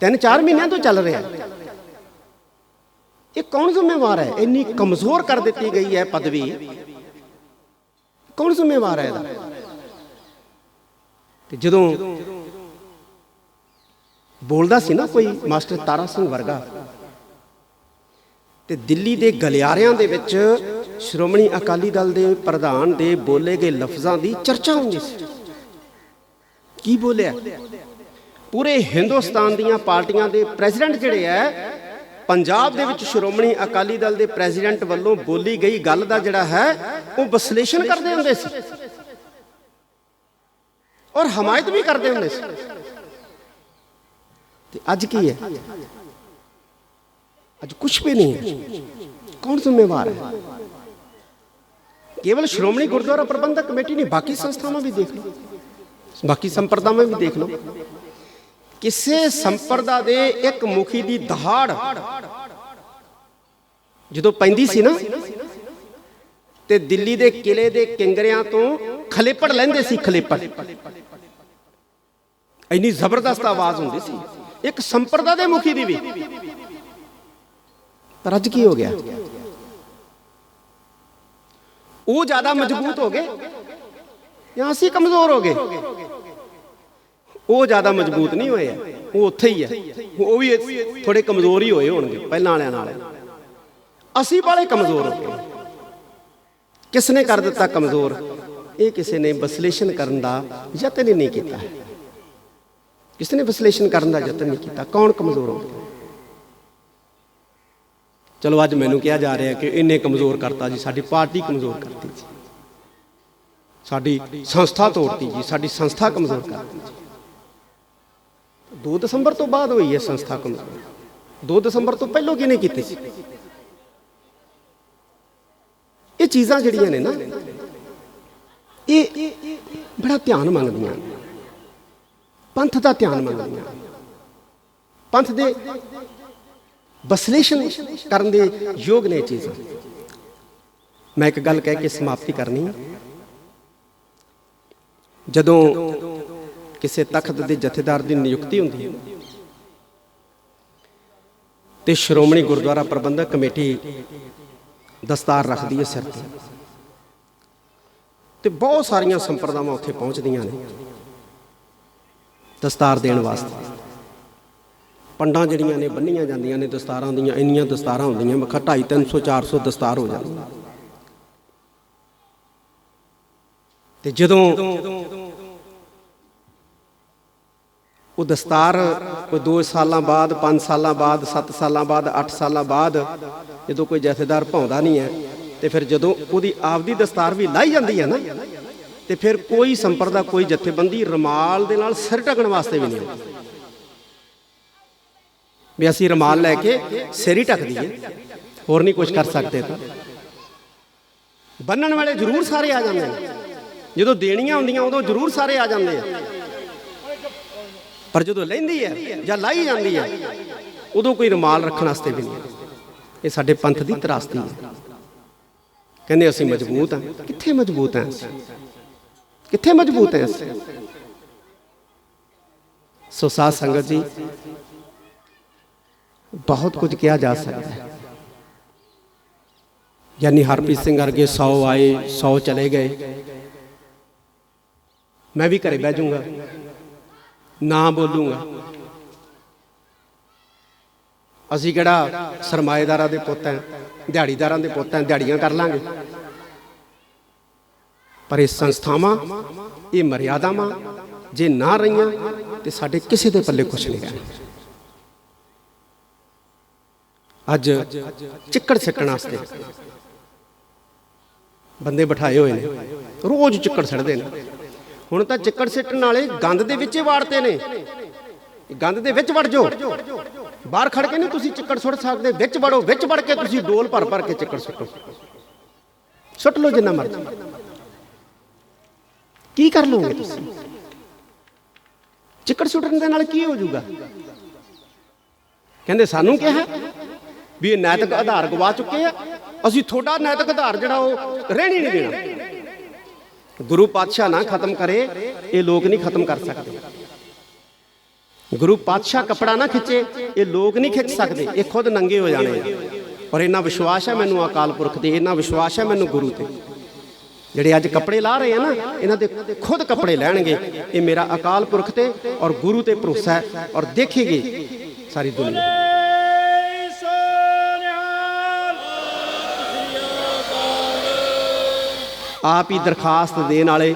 ਤਿੰਨ ਚਾਰ ਮਹੀਨਿਆਂ ਤੋਂ ਚੱਲ ਰਿਹਾ ਹੈ। ਇਹ ਕੌਣ ਜ਼ਿੰਮੇਵਾਰ ਹੈ? ਇੰਨੀ ਕਮਜ਼ੋਰ ਕਰ ਦਿੱਤੀ ਗਈ ਹੈ ਪਦਵੀ। ਕੌਣ ਜ਼ਿੰਮੇਵਾਰ ਹੈ ਇਹਦਾ? ਤੇ ਜਦੋਂ ਬੋਲਦਾ ਸੀ ਨਾ ਕੋਈ ਮਾਸਟਰ ਤਾਰਾ ਸਿੰਘ ਵਰਗਾ। ਤੇ ਦਿੱਲੀ ਦੇ ਗਲਿਆਰਿਆਂ ਦੇ ਵਿੱਚ ਸ਼੍ਰੋਮਣੀ ਅਕਾਲੀ ਦਲ ਦੇ ਪ੍ਰਧਾਨ ਦੇ ਬੋਲੇ ਗਏ ਲਫ਼ਜ਼ਾਂ ਦੀ ਚਰਚਾ ਹੁੰਦੀ ਸੀ। ਕੀ ਬੋਲਿਆ? ਪੂਰੇ ਹਿੰਦੁਸਤਾਨ ਦੀਆਂ ਪਾਰਟੀਆਂ ਦੇ ਪ੍ਰੈਜ਼ੀਡੈਂਟ ਜਿਹੜੇ ਐ, ਪੰਜਾਬ ਦੇ ਵਿੱਚ ਸ਼੍ਰੋਮਣੀ ਅਕਾਲੀ ਦਲ ਦੇ ਪ੍ਰੈਜ਼ੀਡੈਂਟ ਵੱਲੋਂ ਬੋਲੀ ਗਈ ਗੱਲ ਦਾ ਜਿਹੜਾ ਹੈ, ਉਹ ਵਿਸ਼ਲੇਸ਼ਣ ਕਰਦੇ ਹੁੰਦੇ ਸੀ। ਔਰ ਹਮਾਇਤ ਵੀ ਕਰਦੇ ਹੁੰਦੇ ਸੀ। ਤੇ ਅੱਜ ਕੀ ਹੈ? ਅੱਜ ਕੁਝ ਵੀ ਨਹੀਂ ਹੈ। ਕੌਣ ਜ਼ਿੰਮੇਵਾਰ ਹੈ? ਕੇਵਲ ਸ਼੍ਰੋਮਣੀ ਗੁਰਦੁਆਰਾ ਪ੍ਰਬੰਧਕ ਕਮੇਟੀ ਨਹੀਂ, ਬਾਕੀ ਸੰਸਥਾਵਾਂ ਵੀ ਦੇਖ ਲਓ। ਬਾਕੀ ਸੰਪਰਦਾਵਾਂ ਵੀ ਦੇਖ ਲਓ। ਕਿਸੇ ਸੰਪਰਦਾ ਦੇ ਇੱਕ ਮੁਖੀ ਦੀ ਦਹਾੜ ਜਦੋਂ ਪੈਂਦੀ ਸੀ ਨਾ, ਤੇ ਦਿੱਲੀ ਦੇ ਕਿਲੇ ਦੇ ਕਿੰਗਰਿਆਂ ਤੋਂ ਖਲੇਪੜ ਲੈਂਦੇ ਸੀ, ਖਲੇਪੜ। ਇੰਨੀ ਜ਼ਬਰਦਸਤ ਆਵਾਜ਼ ਹੁੰਦੀ ਸੀ। ਇੱਕ ਸੰਪਰਦਾ ਦੇ ਮੁਖੀ ਦੀ ਵੀ। ਪਰ ਅੱਜ ਕੀ ਹੋ ਗਿਆ? ਉਹ ਜ਼ਿਆਦਾ ਮਜ਼ਬੂਤ ਹੋ ਗਏ ਜਾਂ ਅਸੀਂ ਕਮਜ਼ੋਰ ਹੋ ਗਏ? ਉਹ ਜ਼ਿਆਦਾ ਮਜ਼ਬੂਤ ਨਹੀਂ ਹੋਏ ਉਹ ਉੱਥੇ ਹੀ ਹੈ ਉਹ ਵੀ ਥੋੜੇ ਕਮਜ਼ੋਰ ਹੀ ਹੋਏ ਹੋਣਗੇ ਪਹਿਲਾਂ ਵਾਲਿਆਂ ਨਾਲ। ਅਸੀਂ ਬਾਲੇ ਕਮਜ਼ੋਰ ਹੋ ਗਏ। ਕਿਸ ਨੇ ਕਰ ਦਿੱਤਾ ਕਮਜ਼ੋਰ? ਇਹ ਕਿਸੇ ਨੇ ਵਿਸ਼ਲੇਸ਼ਣ ਕਰਨ ਦਾ ਯਤਨ ਹੀ ਨਹੀਂ ਕੀਤਾ। ਕਿਸੇ ਨੇ ਵਿਸ਼ਲੇਸ਼ਣ ਕਰਨ ਦਾ ਯਤਨ ਨਹੀਂ ਕੀਤਾ? ਕੌਣ ਕਮਜ਼ੋਰ ਹੋ ਗਿਆ ਚਲੋ, ਅੱਜ ਮੈਨੂੰ ਕਿਹਾ ਜਾ ਰਿਹਾ ਕਿ ਇਹਨੇ ਕਮਜ਼ੋਰ ਕਰਤਾ ਜੀ, ਸਾਡੀ ਪਾਰਟੀ ਕਮਜ਼ੋਰ ਕਰਤੀ ਜੀ। ਸਾਡੀ ਸੰਸਥਾ ਤੋੜਤੀ ਜੀ, ਸਾਡੀ ਸੰਸਥਾ ਕਮਜ਼ੋਰ ਕਰਤੀ ਜੀ। 2 ਦਸੰਬਰ ਤੋਂ ਬਾਅਦ ਹੋਈ ਹੈ ਸੰਸਥਾ ਕਮਜ਼ੋਰ। 2 ਦਸੰਬਰ ਤੋਂ ਪਹਿਲਾਂ ਕਿਹਨੇ ਕੀਤੀ ਸੀ? ਇਹ ਚੀਜ਼ਾਂ ਜਿਹੜੀਆਂ ਨੇ ਨਾ, ਇਹ ਬੜਾ ਧਿਆਨ ਮੰਗਦੀਆਂ ਪੰਥ ਦਾ ਧਿਆਨ ਮੰਗਦੀਆਂ। ਪੰਥ ਦੇ ਵਿਸ਼ਲੇਸ਼ਣ ਕਰਨ ਦੇ ਯੋਗ ਨੇ ਇਹ ਚੀਜ਼ਾਂ। ਮੈਂ ਇੱਕ ਗੱਲ ਕਹਿ ਕੇ ਸਮਾਪਤੀ ਕਰਨੀ। ਜਦੋਂ ਕਿਸੇ ਤਖਤ ਦੇ ਜਥੇਦਾਰ ਦੀ ਨਿਯੁਕਤੀ ਹੁੰਦੀ ਹੈ, ਤੇ ਸ਼੍ਰੋਮਣੀ ਗੁਰਦੁਆਰਾ ਪ੍ਰਬੰਧਕ ਕਮੇਟੀ ਦਸਤਾਰ ਰੱਖਦੀ ਹੈ ਸਿਰ ਤੇ। ਤੇ ਬਹੁਤ ਸਾਰੀਆਂ ਸੰਪਰਦਾਵਾਂ ਉੱਥੇ ਪਹੁੰਚਦੀਆਂ ਨੇ। ਦਸਤਾਰ ਦੇਣ ਵਾਸਤੇ। ਪੰਡਾਂ ਜਿਹੜੀਆਂ ਨੇ ਬੰਨੀਆਂ ਜਾਂਦੀਆਂ ਨੇ ਦਸਤਾਰਾਂ ਦੀਆਂ, ਇੰਨੀਆਂ ਦਸਤਾਰਾਂ ਹੁੰਦੀਆਂ ਮੱਖਾ 250 300 400 ਦਸਤਾਰ ਹੋ ਜਾਂਦੀ ਤੇ ਜਦੋਂ ਉਹ ਦਸਤਾਰ ਕੋਈ 2 ਸਾਲਾਂ ਬਾਅਦ 5 ਸਾਲਾਂ ਬਾਅਦ 7 ਸਾਲਾਂ ਬਾਅਦ 8 ਸਾਲਾਂ ਬਾਅਦ ਜਦੋਂ ਕੋਈ ਜਥੇਦਾਰ ਭਾਉਂਦਾ ਨਹੀਂ ਹੈ, ਤੇ ਫਿਰ ਜਦੋਂ ਉਹਦੀ ਆਪਦੀ ਦਸਤਾਰ ਵੀ ਲਾਈ ਜਾਂਦੀ ਹੈ ਨਾ ਤੇ ਫਿਰ ਕੋਈ ਸੰਪਰਦਾ ਕੋਈ ਜਥੇਬੰਦੀ ਰਮਾਲ ਦੇ ਨਾਲ ਸਿਰ ਢਕਣ ਵਾਸਤੇ ਵੀ ਨਹੀਂ ਆਉਂਦੀ। ਵੀ ਅਸੀਂ ਰਮਾਲ ਲੈ ਕੇ ਸਿਰ ਹੀ ਢੱਕ ਦਈਏ। ਹੋਰ ਨਹੀਂ ਕੁਝ ਕਰ ਸਕਦੇ ਤਾਂ। ਬੰਨਣ ਵਾਲੇ ਜ਼ਰੂਰ ਸਾਰੇ ਆ ਜਾਂਦੇ ਨੇ ਜਦੋਂ ਦੇਣੀਆਂ ਹੁੰਦੀਆਂ ਉਦੋਂ ਜ਼ਰੂਰ ਸਾਰੇ ਆ ਜਾਂਦੇ ਆ। ਪਰ ਜਦੋਂ ਲੈਂਦੀ ਹੈ ਜਾਂ ਲਾਈ ਜਾਂਦੀ ਹੈ, ਉਦੋਂ ਕੋਈ ਰਮਾਲ ਰੱਖਣ ਵਾਸਤੇ ਵੀ ਨਹੀਂ। ਇਹ ਸਾਡੇ ਪੰਥ ਦੀ ਤਰਾਸਦੀ ਹੈ। ਕਹਿੰਦੇ ਅਸੀਂ ਮਜ਼ਬੂਤ ਹਾਂ। ਕਿੱਥੇ ਮਜ਼ਬੂਤ ਹਾਂ? ਕਿੱਥੇ ਮਜ਼ਬੂਤ ਹੈ ਅਸੀਂ ਸੋ ਸਾਧ ਸੰਗਤ ਜੀ, ਬਹੁਤ ਕੁਝ ਕਿਹਾ ਜਾ ਸਕਦਾ ਹੈ। ਯਾਨੀ ਹਰਪ੍ਰੀਤ ਸਿੰਘ ਵਰਗੇ 100 ਆਏ 100 ਚਲੇ ਗਏ। ਮੈਂ ਵੀ ਘਰੇ ਬਹਿ ਜਾਊਂਗਾ। ਨਾ ਬੋਲੂੰਗਾ। ਅਸੀਂ ਕਿਹੜਾ ਸਰਮਾਏਦਾਰਾਂ ਦੇ ਪੁੱਤ ਹਾਂ, ਦਿਹਾੜੀਦਾਰਾਂ ਦੇ ਪੁੱਤ ਹਾਂ, ਦਿਹਾੜੀਆਂ ਕਰ ਲਾਂਗੇ। ਪਰ ਇਹ ਸੰਸਥਾਵਾਂ, ਇਹ ਮਰਿਆਦਾਵਾਂ, ਜੇ ਨਾ ਰਹੀਆਂ, ਤੇ ਸਾਡੇ ਕਿਸੇ ਦੇ ਪੱਲੇ ਕੁਝ ਨਹੀਂ ਰਹਿਣਾ। ਅੱਜ ਚਿੱਕੜ ਸਿੱਟਣ ਵਾਸਤੇ ਬੰਦੇ ਬਿਠਾਏ ਹੋਏ ਨੇ। ਰੋਜ਼ ਚਿੱਕੜ ਸਿੱਟਦੇ ਨੇ। ਹੁਣ ਤਾਂ ਚਿੱਕੜ ਸਿੱਟਣ ਵਾਲੇ ਗੰਦ ਦੇ ਵਿੱਚ ਹੀ ਵਾੜਤੇ ਨੇ। ਗੰਦ ਦੇ ਵਿੱਚ ਵੜ ਜਾਓ। ਬਾਹਰ ਖੜ ਕੇ ਨਹੀਂ ਤੁਸੀਂ ਚਿੱਕੜ ਸੁੱਟ ਸਕਦੇ। ਵਿੱਚ ਵੜੋ, ਵਿੱਚ ਵੜ ਕੇ ਤੁਸੀਂ ਡੋਲ ਭਰ ਭਰ ਕੇ ਚਿੱਕੜ ਸੁੱਟੋ। ਸੁੱਟ ਲਓ ਜਿੰਨਾ ਮਰਜ਼ੀ। ਕੀ ਕਰ ਲਓਗੇ ਤੁਸੀਂ? ਚਿੱਕੜ ਸੁੱਟਣ ਦੇ ਨਾਲ ਕੀ ਹੋ ਜਾਊਗਾ? ਕਹਿੰਦੇ ਸਾਨੂੰ ਕਿਹਾ ਵੀ ਇਹ ਨੈਤਿਕ ਆਧਾਰ ਗਵਾ ਚੁੱਕੇ ਆ। ਅਸੀਂ ਤੁਹਾਡਾ ਨੈਤਿਕ ਆਧਾਰ ਜਿਹੜਾ ਉਹ ਰਹਿਣੀ ਨਹੀਂ ਦੇਣਾ। ਗੁਰੂ ਪਾਤਸ਼ਾਹ ਨਾ ਖਤਮ ਕਰੇ, ਇਹ ਲੋਕ ਨਹੀਂ ਖਤਮ ਕਰ ਸਕਦੇ। ਗੁਰੂ ਪਾਤਸ਼ਾਹ ਕਪੜਾ ਨਾ ਖਿੱਚੇ, ਇਹ ਲੋਕ ਨਹੀਂ ਖਿੱਚ ਸਕਦੇ। ਇਹ ਖੁਦ ਨੰਗੇ ਹੋ ਜਾਣੇ ਪਰ ਔਰ ਇਹਨਾਂ ਵਿਸ਼ਵਾਸ ਹੈ ਮੈਨੂੰ ਅਕਾਲ ਪੁਰਖ ਤੇ ਇਹਨਾਂ ਵਿਸ਼ਵਾਸ ਹੈ ਮੈਨੂੰ ਗੁਰੂ ਤੇ। ਜਿਹੜੇ ਅੱਜ ਕੱਪੜੇ ਲਾ ਰਹੇ ਆ ਨਾ ਇਹਨਾਂ ਦੇ ਖੁਦ ਕੱਪੜੇ ਲੈਣਗੇ। ਇਹ ਮੇਰਾ ਅਕਾਲ ਪੁਰਖ ਤੇ ਔਰ ਗੁਰੂ ਤੇ ਭਰੋਸਾ ਹੈ ਔਰ ਦੇਖੇਗੀ ਸਾਰੀ ਦੁਨੀਆ। ਆਪ ਹੀ ਦਰਖਾਸਤ ਦੇਣ ਵਾਲੇ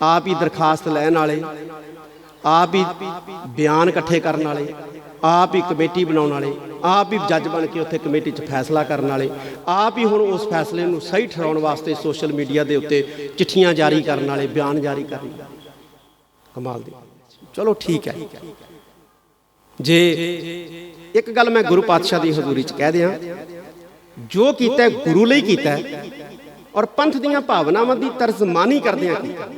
ਆਪ ਹੀ ਦਰਖਾਸਤ ਲੈਣ ਵਾਲੇ ਆਪ ਹੀ ਬਿਆਨ ਇਕੱਠੇ ਕਰਨ ਵਾਲੇ ਆਪ ਹੀ ਕਮੇਟੀ ਬਣਾਉਣ ਵਾਲੇ, ਆਪ ਹੀ ਜੱਜ ਬਣ ਕੇ ਉੱਥੇ ਕਮੇਟੀ 'ਚ ਫੈਸਲਾ ਕਰਨ ਵਾਲੇ, ਆਪ ਹੀ ਹੁਣ ਉਸ ਫੈਸਲੇ ਨੂੰ ਸਹੀ ਠਹਿਰਾਉਣ ਵਾਸਤੇ ਸੋਸ਼ਲ ਮੀਡੀਆ ਦੇ ਉੱਤੇ ਚਿੱਠੀਆਂ ਜਾਰੀ ਕਰਨ ਵਾਲੇ, ਬਿਆਨ ਜਾਰੀ ਕਰਨ ਵਾਲੇ। ਕਮਾਲ ਦੀ। ਚਲੋ ਠੀਕ ਹੈ। ਜੇ ਇੱਕ ਗੱਲ ਮੈਂ ਗੁਰੂ ਪਾਤਸ਼ਾਹ ਦੀ ਹਜ਼ੂਰੀ 'ਚ ਕਹਿ ਦਿਆਂ, ਜੋ ਕੀਤਾ ਗੁਰੂ ਲਈ ਕੀਤਾ ਔਰ ਪੰਥ ਦੀਆਂ ਭਾਵਨਾਵਾਂ ਦੀ ਤਰਜਮਾਨੀ ਕਰਦਿਆਂ ਕੀਤਾ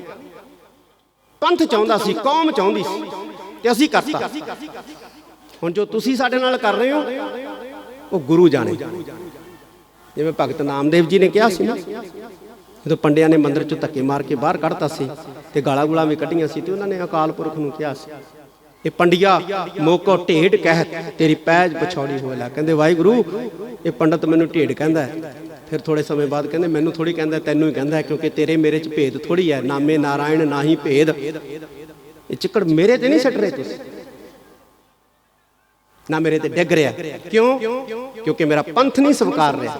ਪੰਥ ਚਾਹੁੰਦਾ ਸੀ, ਕੌਮ ਚਾਹੁੰਦੀ ਸੀ ਤੇ ਅਸੀਂ ਕਰਤਾ। ਹੁਣ ਜੋ ਤੁਸੀਂ ਸਾਡੇ ਨਾਲ ਕਰ ਰਹੇ ਹੋ, ਉਹ ਗੁਰੂ ਜਾਣੇ। ਜਿਵੇਂ ਭਗਤ ਨਾਮਦੇਵ ਜੀ ਨੇ ਕਿਹਾ ਸੀ ਨਾ, ਜਦੋਂ ਪੰਡਿਆਂ ਨੇ ਮੰਦਰ ਚੋਂ ਧੱਕੇ ਮਾਰ ਕੇ ਬਾਹਰ ਕੱਢਤਾ ਸੀ ਤੇ ਗਾਲਾਂ ਗੁਲਾਂ ਵੀ ਕੱਢੀਆਂ ਸੀ ਤੇ ਉਹਨਾਂ ਨੇ ਅਕਾਲ ਪੁਰਖ ਨੂੰ ਕਿਹਾ ਸੀ, ਇਹ ਪੰਡਿਆ, ਮੋਕੋ ਢੇਡ ਕਹਿ, ਤੇਰੀ ਪੈਜ ਪਛੌੜੀ ਹੋਏ ਕਹਿੰਦੇ, ਵਾਹਿਗੁਰੂ, ਇਹ ਪੰਡਤ ਮੈਨੂੰ ਢੇਡ ਕਹਿੰਦਾ ਹੈ। ਫਿਰ ਥੋੜੇ ਸਮੇਂ ਬਾਅਦ ਕਹਿੰਦੇ, ਮੈਨੂੰ ਥੋੜੀ ਕਹਿੰਦਾ ਤੈਨੂੰ ਹੀ ਕਹਿੰਦਾ ਕਿਉਂਕਿ ਤੇਰੇ ਮੇਰੇ ਚ ਭੇਦ ਥੋੜੀ ਹੈ। ਨਾਮੇ ਨਾਰਾਇਣ ਨਾਹੀ ਭੇਦ। ਇਹ ਚਿੱਕੜ ਮੇਰੇ ਤੇ ਨਹੀਂ ਸੱਟ ਰਹੇ ਤੁਸੀਂ? ਨਾ ਮੇਰੇ ਤੇ ਡਿੱਗ ਰਿਹਾ। ਕਿਉਂ? ਕਿਉਂਕਿ ਮੇਰਾ ਪੰਥ ਨਹੀਂ ਸਵਕਾਰ ਰਿਹਾ।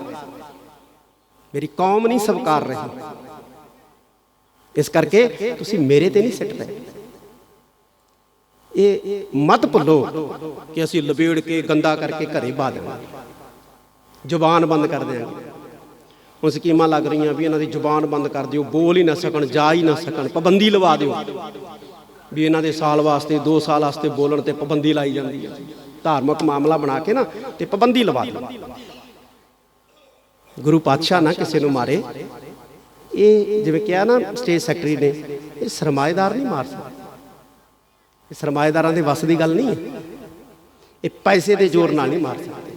ਮੇਰੀ ਕੌਮ ਨਹੀਂ ਸਵਕਾਰ ਰਹੀ। ਇਸ ਕਰਕੇ ਤੁਸੀਂ ਮੇਰੇ ਤੇ ਨਹੀਂ ਸਿੱਟ ਰਹੇ ਇਹ ਮਤ ਭੁੱਲੋ ਕਿ ਅਸੀਂ ਲਪੇੜ ਕੇ ਗੰਦਾ ਕਰਕੇ ਘਰੇ ਪਾ ਦੇਵਾਂਗੇ। ਜ਼ੁਬਾਨ ਬੰਦ ਕਰ ਦਿਆਂਗੇ। ਹੁਣ ਸਕੀਮਾਂ ਲੱਗ ਰਹੀਆਂ ਵੀ ਇਹਨਾਂ ਦੀ ਜ਼ੁਬਾਨ ਬੰਦ ਕਰ ਦਿਓ, ਬੋਲ ਹੀ ਨਾ ਸਕਣ, ਜਾ ਹੀ ਨਾ ਸਕਣ, ਪਾਬੰਦੀ ਲਵਾ ਦਿਓ। ਵੀ ਇਹਨਾਂ ਦੇ ਸਾਲ ਵਾਸਤੇ 2 ਸਾਲ ਵਾਸਤੇ ਬੋਲਣ ਤੇ ਪਾਬੰਦੀ ਲਾਈ ਜਾਂਦੀ ਹੈ। ਧਾਰਮਿਕ ਮਾਮਲਾ ਬਣਾ ਕੇ ਨਾ ਤੇ ਪਾਬੰਦੀ ਲਵਾ ਦਿੱਤੀ ਗੁਰੂ ਪਾਤਸ਼ਾਹ ਨਾ ਕਿਸੇ ਨੂੰ ਮਾਰੇ। ਇਹ ਜਿਵੇਂ ਕਿਹਾ ਨਾ ਸਟੇਟ ਸੈਕਟਰੀ ਨੇ, ਇਹ ਸਰਮਾਏਦਾਰ ਨਹੀਂ ਮਾਰ ਸਕਦੇ। ਇਹ ਸਰਮਾਏਦਾਰਾਂ ਦੇ ਵੱਸ ਦੀ ਗੱਲ ਨਹੀਂ ਹੈ। ਇਹ ਪੈਸੇ ਦੇ ਜ਼ੋਰ ਨਾਲ ਨਹੀਂ ਮਾਰ ਸਕਦੇ।